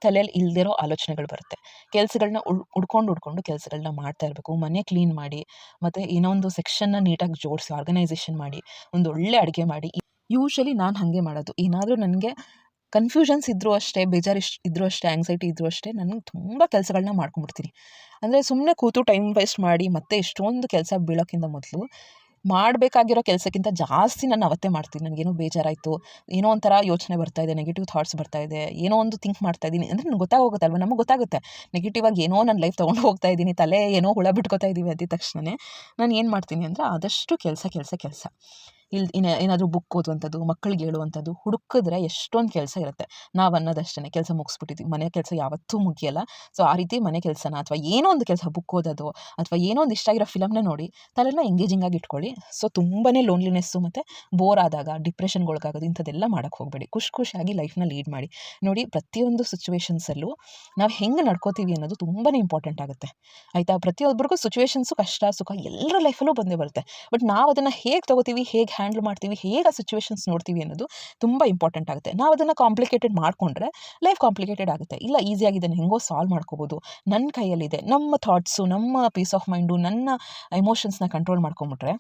ತಲೆಯಲ್ಲಿ ಇಲ್ದಿರೋ ಆಲೋಚನೆಗಳು ಬರುತ್ತೆ. ಕೆಲಸಗಳನ್ನ ಉಡ್ಕೊಂಡು ಉಡ್ಕೊಂಡು ಕೆಲಸಗಳನ್ನ ಮಾಡ್ತಾ ಇರಬೇಕು. ಮನೆ ಕ್ಲೀನ್ ಮಾಡಿ, ಮತ್ತು ಇನ್ನೊಂದು ಸೆಕ್ಷನ್ನ ನೀಟಾಗಿ ಜೋಡಿಸಿ ಆರ್ಗನೈಸೇಷನ್ ಮಾಡಿ. ಒಂದು ಒಳ್ಳೆ ಅಡುಗೆ ಮಾಡಿ. ಯೂಶ್ವಲಿ ನಾನು ಹಾಗೆ ಮಾಡೋದು. ಏನಾದರೂ ನನಗೆ ಕನ್ಫ್ಯೂಷನ್ಸ್ ಇದ್ದರೂ ಅಷ್ಟೇ, ಬೇಜಾರು ಇಷ್ಟು ಇದ್ದರೂ ಅಷ್ಟೇ ಆ್ಯಂಗ್ಸೈಟಿ ಇದ್ದರೂ ಅಷ್ಟೇ ನನಗೆ ತುಂಬ ಕೆಲಸಗಳನ್ನ ಮಾಡ್ಕೊಂಬಿಡ್ತೀನಿ ಅಂದರೆ ಸುಮ್ಮನೆ ಕೂತು ಟೈಮ್ ವೇಸ್ಟ್ ಮಾಡಿ ಮತ್ತೆ ಎಷ್ಟೊಂದು ಕೆಲಸ ಬೀಳೋಕ್ಕಿಂತ ಮೊದಲು ಮಾಡಬೇಕಾಗಿರೋ ಕೆಲಸಕ್ಕಿಂತ ಜಾಸ್ತಿ ನಾನು ಅವತ್ತೇ ಮಾಡ್ತೀನಿ. ನನಗೇನೋ ಬೇಜಾರಾಯಿತು. ಏನೋ ಒಂಥರ ಯೋಚನೆ ಬರ್ತಾ ಇದೆ ನೆಗೆಟಿವ್ ಥಾಟ್ಸ್ ಬರ್ತಾ ಇದೆ, ಏನೋ ಒಂದು ಥಿಂಕ್ ಮಾಡ್ತಾ ಇದ್ದೀನಿ ಅಂದರೆ ನನಗೆ ಗೊತ್ತಾಗೋಗುತ್ತಲ್ವ? ನಮಗೆ ಗೊತ್ತಾಗುತ್ತೆ. ನೆಗೆಟಿವ್ ಆಗಿ ಏನೋ ನನ್ನ ಲೈಫ್ ತೊಗೊಂಡು ಹೋಗ್ತಾ ಇದ್ದೀನಿ ತಲೆ ಏನೋ ಹುಳ ಬಿಟ್ಕೋತಾ ಇದ್ದೀವಿ ಅಂದಿದ ತಕ್ಷಣವೇ ನಾನು ಏನು ಮಾಡ್ತೀನಿ ಅಂದರೆ ಆದಷ್ಟು ಕೆಲಸ ಕೆಲಸ ಕೆಲಸ. ಇಲ್ಲಿ ಇನ್ನು ಏನಾದರೂ ಬುಕ್ ಓದುವಂಥದ್ದು, ಮಕ್ಕಳಿಗೆ ಹೇಳುವಂಥದ್ದು, ಹುಡುಕಿದ್ರೆ ಎಷ್ಟೊಂದು ಕೆಲಸ ಇರುತ್ತೆ. ನಾವು ಅನ್ನೋದಷ್ಟೇ ಕೆಲಸ ಮುಗಿಸ್ಬಿಟ್ಟಿದ್ದೀವಿ ಮನೆ ಕೆಲಸ ಯಾವತ್ತೂ ಮುಗಿಯಲ್ಲ. ಸೊ ಆ ರೀತಿ ಮನೆ ಕೆಲಸನ ಅಥವಾ ಏನೋ ಒಂದು ಕೆಲಸ ಬುಕ್ ಓದೋದು, ಅಥವಾ ಏನೋ ಒಂದು ಇಷ್ಟ ಆಗಿರೋ ಫಿಲಮ್ನ ನೋಡಿ ತಲೆನ ಎಂಗೇಜಿಂಗ್ ಆಗಿ ಇಟ್ಕೊಳ್ಳಿ. ಸೊ ತುಂಬಾ ಲೋನ್ಲಿನೆಸ್ಸು ಮತ್ತು ಬೋರ್ ಆದಾಗ ಡಿಪ್ರೆಷನ್ಗೊಳಗಾಗೋದು ಇಂಥದ್ದೆಲ್ಲ ಮಾಡೋಕ್ಕೆ ಹೋಗಬೇಡಿ. ಖುಷಿ ಖುಷಿಯಾಗಿ ಲೈಫ್ನ ಲೀಡ್ ಮಾಡಿ. ನೋಡಿ, ಪ್ರತಿಯೊಂದು ಸಿಚುವೇಶನ್ಸಲ್ಲೂ ನಾವು ಹೆಂಗೆ ನಡ್ಕೋತೀವಿ ಅನ್ನೋದು ತುಂಬಾ ಇಂಪಾರ್ಟೆಂಟ್ ಆಗುತ್ತೆ. ಆಯಿತಾ? ಪ್ರತಿಯೊಬ್ಬರಿಗೂ ಸಿಚುವೇಶನ್ಸು ಕಷ್ಟ, ಸುಖ ಎಲ್ಲರ ಲೈಫಲ್ಲೂ ಬಂದೇ ಬರುತ್ತೆ. ಬಟ್ ನಾವು ಅದನ್ನು ಹೇಗೆ ತೊಗೋತೀವಿ, ಹೇಗೆ ಹ್ಯಾಂಡಲ್ ಮಾಡ್ತೀವಿ, ಹೇಗೆ ಆ ಸಿಚುವೇಶನ್ಸ್ ನೋಡ್ತೀವಿ ಅನ್ನೋದು ತುಂಬ ಇಂಪಾರ್ಟೆಂಟ್ ಆಗುತ್ತೆ. ನಾವು ಅದನ್ನು ಕಾಂಪ್ಲಿಕೇಟೆಡ್ ಮಾಡಿಕೊಂಡ್ರೆ ಲೈಫ್ ಕಾಂಪ್ಲಿಕೇಟೆಡ್ ಆಗುತ್ತೆ. ಇಲ್ಲ ಈಸಿಯಾಗಿ ಇದನ್ನು ಹೆಂಗೋ ಸಾಲ್ವ್ ಮಾಡ್ಕೋಬೋದು. ನನ್ನ ಕೈಯಲ್ಲಿದೆ, ನಮ್ಮ ಥಾಟ್ಸು, ನಮ್ಮ ಪೀಸ್ ಆಫ್ ಮೈಂಡು ನನ್ನ ಎಮೋಷನ್ಸ್ನ ಕಂಟ್ರೋಲ್ ಮಾಡ್ಕೊಂಬಿಟ್ರೆ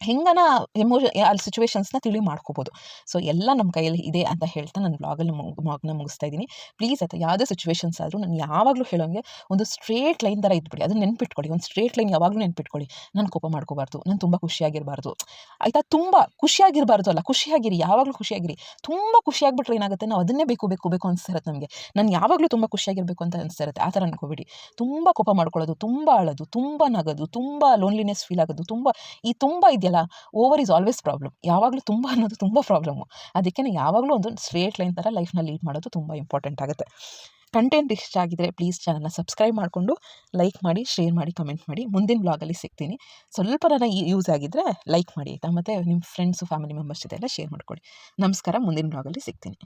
ಹೆಂಗನ ಎಮೋಷನ್ ಅಲ್ಲಿ ಸಿಚುವೇಶನ್ಸ್ನ ತಿಳಿ ಮಾಡ್ಕೋಬೋದು. ಸೊ ಎಲ್ಲ ನಮ್ಮ ಕೈಯಲ್ಲಿ ಇದೆ ಅಂತ ಹೇಳ್ತಾ ನಾನು ಬ್ಲಾಗಲ್ಲಿ ಬ್ಲಾಗ್ನ ಮುಗಿಸ್ತಾ ಇದ್ದೀನಿ. ಪ್ಲೀಸ್ ಅಥವಾ ಯಾವುದೇ ಸಿಚುವೇಶನ್ಸ್ ಆದರೂ ನಾನು ಯಾವಾಗಲೂ ಹೇಳೋಂಗೆ ಒಂದು ಸ್ಟ್ರೇಟ್ ಲೈನ್ ಥರ ಇದ್ಬಿಡಿ. ಅದನ್ನ ನೆನ್ಪಿಟ್ಕೊಳ್ಳಿ. ಒಂದು ಸ್ಟ್ರೇಟ್ ಲೈನ್ ಯಾವಾಗಲೂ ನೆನ್ಪಿಟ್ಕೊಳ್ಳಿ. ನಾನು ಕೋಪ ಮಾಡ್ಕೋಬಾರ್ದು. ನಾನು ತುಂಬ ಖುಷಿಯಾಗಿರಬಾರ್ದು. ಆಯಿತಾ, ತುಂಬ ಖುಷಿಯಾಗಿರಬಾರ್ದು ಅಲ್ಲ. ಖುಷಿಯಾಗಿರಿ, ಯಾವಾಗಲೂ ಖುಷಿಯಾಗಿರಿ. ತುಂಬ ಖುಷಿಯಾಗ್ಬಿಟ್ರೆ ಏನಾಗುತ್ತೆ? ನಾವು ಅದನ್ನೇ ಬೇಕು ಬೇಕು ಬೇಕು ಅನಿಸ್ತಿರತ್ತೆ ನಮಗೆ. ನಾನು ಯಾವಾಗಲೂ ತುಂಬ ಖುಷಿಯಾಗಿರಬೇಕು ಅಂತ ಅನಿಸ್ತಿರತ್ತೆ. ಆ ಥರ ಅನ್ಕೋಬೇಡಿ. ತುಂಬ ಕೋಪ ಮಾಡ್ಕೊಳ್ಳೋದು, ತುಂಬ ಅಳೋದು, ತುಂಬ ನಗೋದು, ತುಂಬ ಲೋನ್ಲಿನೆಸ್ ಫೀಲ್ ಆಗೋದು, ತುಂಬ ಈ ತುಂಬ ಇದೆಯಲ್ಲ? ಓವರ್ ಈಸ್ ಆಲ್ವೇಸ್ ಪ್ರಾಬ್ಲಮ್ ಯಾವಾಗಲೂ ತುಂಬ ಅನ್ನೋದು ತುಂಬ ಪ್ರಾಬ್ಲಮ್ಮು ಅದಕ್ಕೆ ಯಾವಾಗಲೂ ಒಂದು ಸ್ಟ್ರೇಟ್ ಲೈನ್ ಥರ ಲೈಫ್ನ ಲೀಡ್ ಮಾಡೋದು ತುಂಬ ಇಂಪಾರ್ಟೆಂಟ್ ಆಗುತ್ತೆ. ಕಂಟೆಂಟ್ ಇಷ್ಟ ಆಗಿದ್ರೆ ಪ್ಲೀಸ್ ಚಾನಲ್ನ ಸಬ್ಸ್ಕ್ರೈಬ್ ಮಾಡಿಕೊಂಡು ಲೈಕ್ ಮಾಡಿ ಶೇರ್ ಮಾಡಿ ಕಮೆಂಟ್ ಮಾಡಿ. ಮುಂದಿನ ಬ್ಲಾಗಲ್ಲಿ ಸಿಗ್ತೀನಿ. ಸ್ವಲ್ಪ ನನ್ನ ಯೂಸ್ ಆಗಿದ್ರೆ ಲೈಕ್ ಮಾಡಿ ಆಯಿತಾ? ಮತ್ತು ನಿಮ್ಮ ಫ್ರೆಂಡ್ಸು ಫ್ಯಾಮಿಲಿ ಮೆಂಬರ್ಸ್ ಇದೆಲ್ಲ ಶೇರ್ ಮಾಡ್ಕೊಳ್ಳಿ ನಮಸ್ಕಾರ. ಮುಂದಿನ ಬ್ಲಾಗಲ್ಲಿ ಸಿಗ್ತೀನಿ.